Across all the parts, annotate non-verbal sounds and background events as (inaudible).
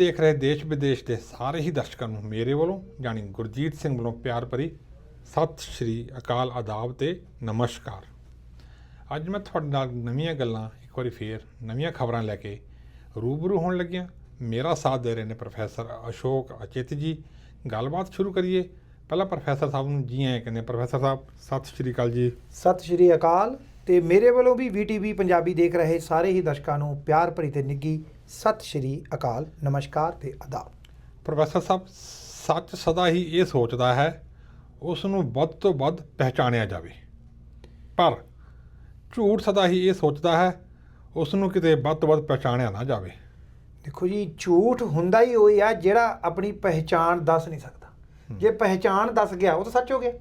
ਦੇਖ ਰਹੇ ਦੇਸ਼ ਵਿਦੇਸ਼ ਦੇ ਸਾਰੇ ਹੀ ਦਰਸ਼ਕਾਂ ਨੂੰ ਮੇਰੇ ਵੱਲੋਂ ਜਾਣੀ ਗੁਰਜੀਤ ਸਿੰਘ ਵੱਲੋਂ ਪਿਆਰ ਭਰੀ ਸਤਿ ਸ਼੍ਰੀ ਅਕਾਲ ਆਦਾਬ ਤੇ ਨਮਸਕਾਰ। ਅੱਜ ਮੈਂ ਤੁਹਾਡੇ ਨਾਲ ਨਵੀਆਂ ਗੱਲਾਂ, ਇੱਕ ਵਾਰੀ ਫੇਰ ਨਵੀਆਂ ਖਬਰਾਂ ਲੈ ਕੇ ਰੂਬਰੂ ਹੋਣ ਲੱਗਿਆ। ਮੇਰਾ ਸਾਥ ਦੇ ਰਹੇ ਨੇ ਪ੍ਰੋਫੈਸਰ ਅਸ਼ੋਕ ਅਚਿਤ ਜੀ। ਗੱਲਬਾਤ ਸ਼ੁਰੂ ਕਰੀਏ। ਪਹਿਲਾਂ ਪ੍ਰੋਫੈਸਰ ਸਾਹਿਬ ਨੂੰ ਜੀ ਆਏ ਕਹਿੰਦੇ ਪ੍ਰੋਫੈਸਰ ਸਾਹਿਬ, ਸਤਿ ਸ਼੍ਰੀ ਅਕਾਲ ਜੀ। ਸਤਿ ਸ਼੍ਰੀ ਅਕਾਲ। ਤੇ ਮੇਰੇ ਵੱਲੋਂ ਵੀ VTV ਪੰਜਾਬੀ ਦੇਖ ਰਹੇ ਸਾਰੇ ਹੀ ਦਰਸ਼ਕਾਂ ਨੂੰ ਪਿਆਰ ਭਰੀ ਤੇ ਨਿੱਗੀ ਸਤਿ ਸ਼੍ਰੀ ਅਕਾਲ ਨਮਸਕਾਰ ਤੇ ਆਦਾਬ ਪ੍ਰੋਫੈਸਰ ਸਾਹਿਬ ਸੱਚ ਸਦਾ ਹੀ ਇਹ ਸੋਚਦਾ ਹੈ ਉਸ ਨੂੰ ਵੱਧ ਤੋਂ ਵੱਧ ਪਹਿਚਾਣਿਆ ਜਾਵੇ। ਪਰ ਝੂਠ ਸਦਾ ਹੀ ਇਹ ਸੋਚਦਾ ਹੈ ਉਸ ਨੂੰ ਕਿਤੇ ਵੱਧ ਤੋਂ ਵੱਧ ਪਹਿਚਾਣਿਆ ਨਾ ਜਾਵੇ। ਦੇਖੋ ਜੀ ਝੂਠ ਹੁੰਦਾ ਹੀ ਉਹੀ ਆ ਜਿਹੜਾ ਆਪਣੀ ਪਹਿਚਾਣ ਦੱਸ ਨਹੀਂ ਸਕਦਾ। ਜੇ ਪਹਿਚਾਣ ਦੱਸ ਗਿਆ ਉਹ ਤਾਂ ਸੱਚ ਹੋ ਗਿਆ।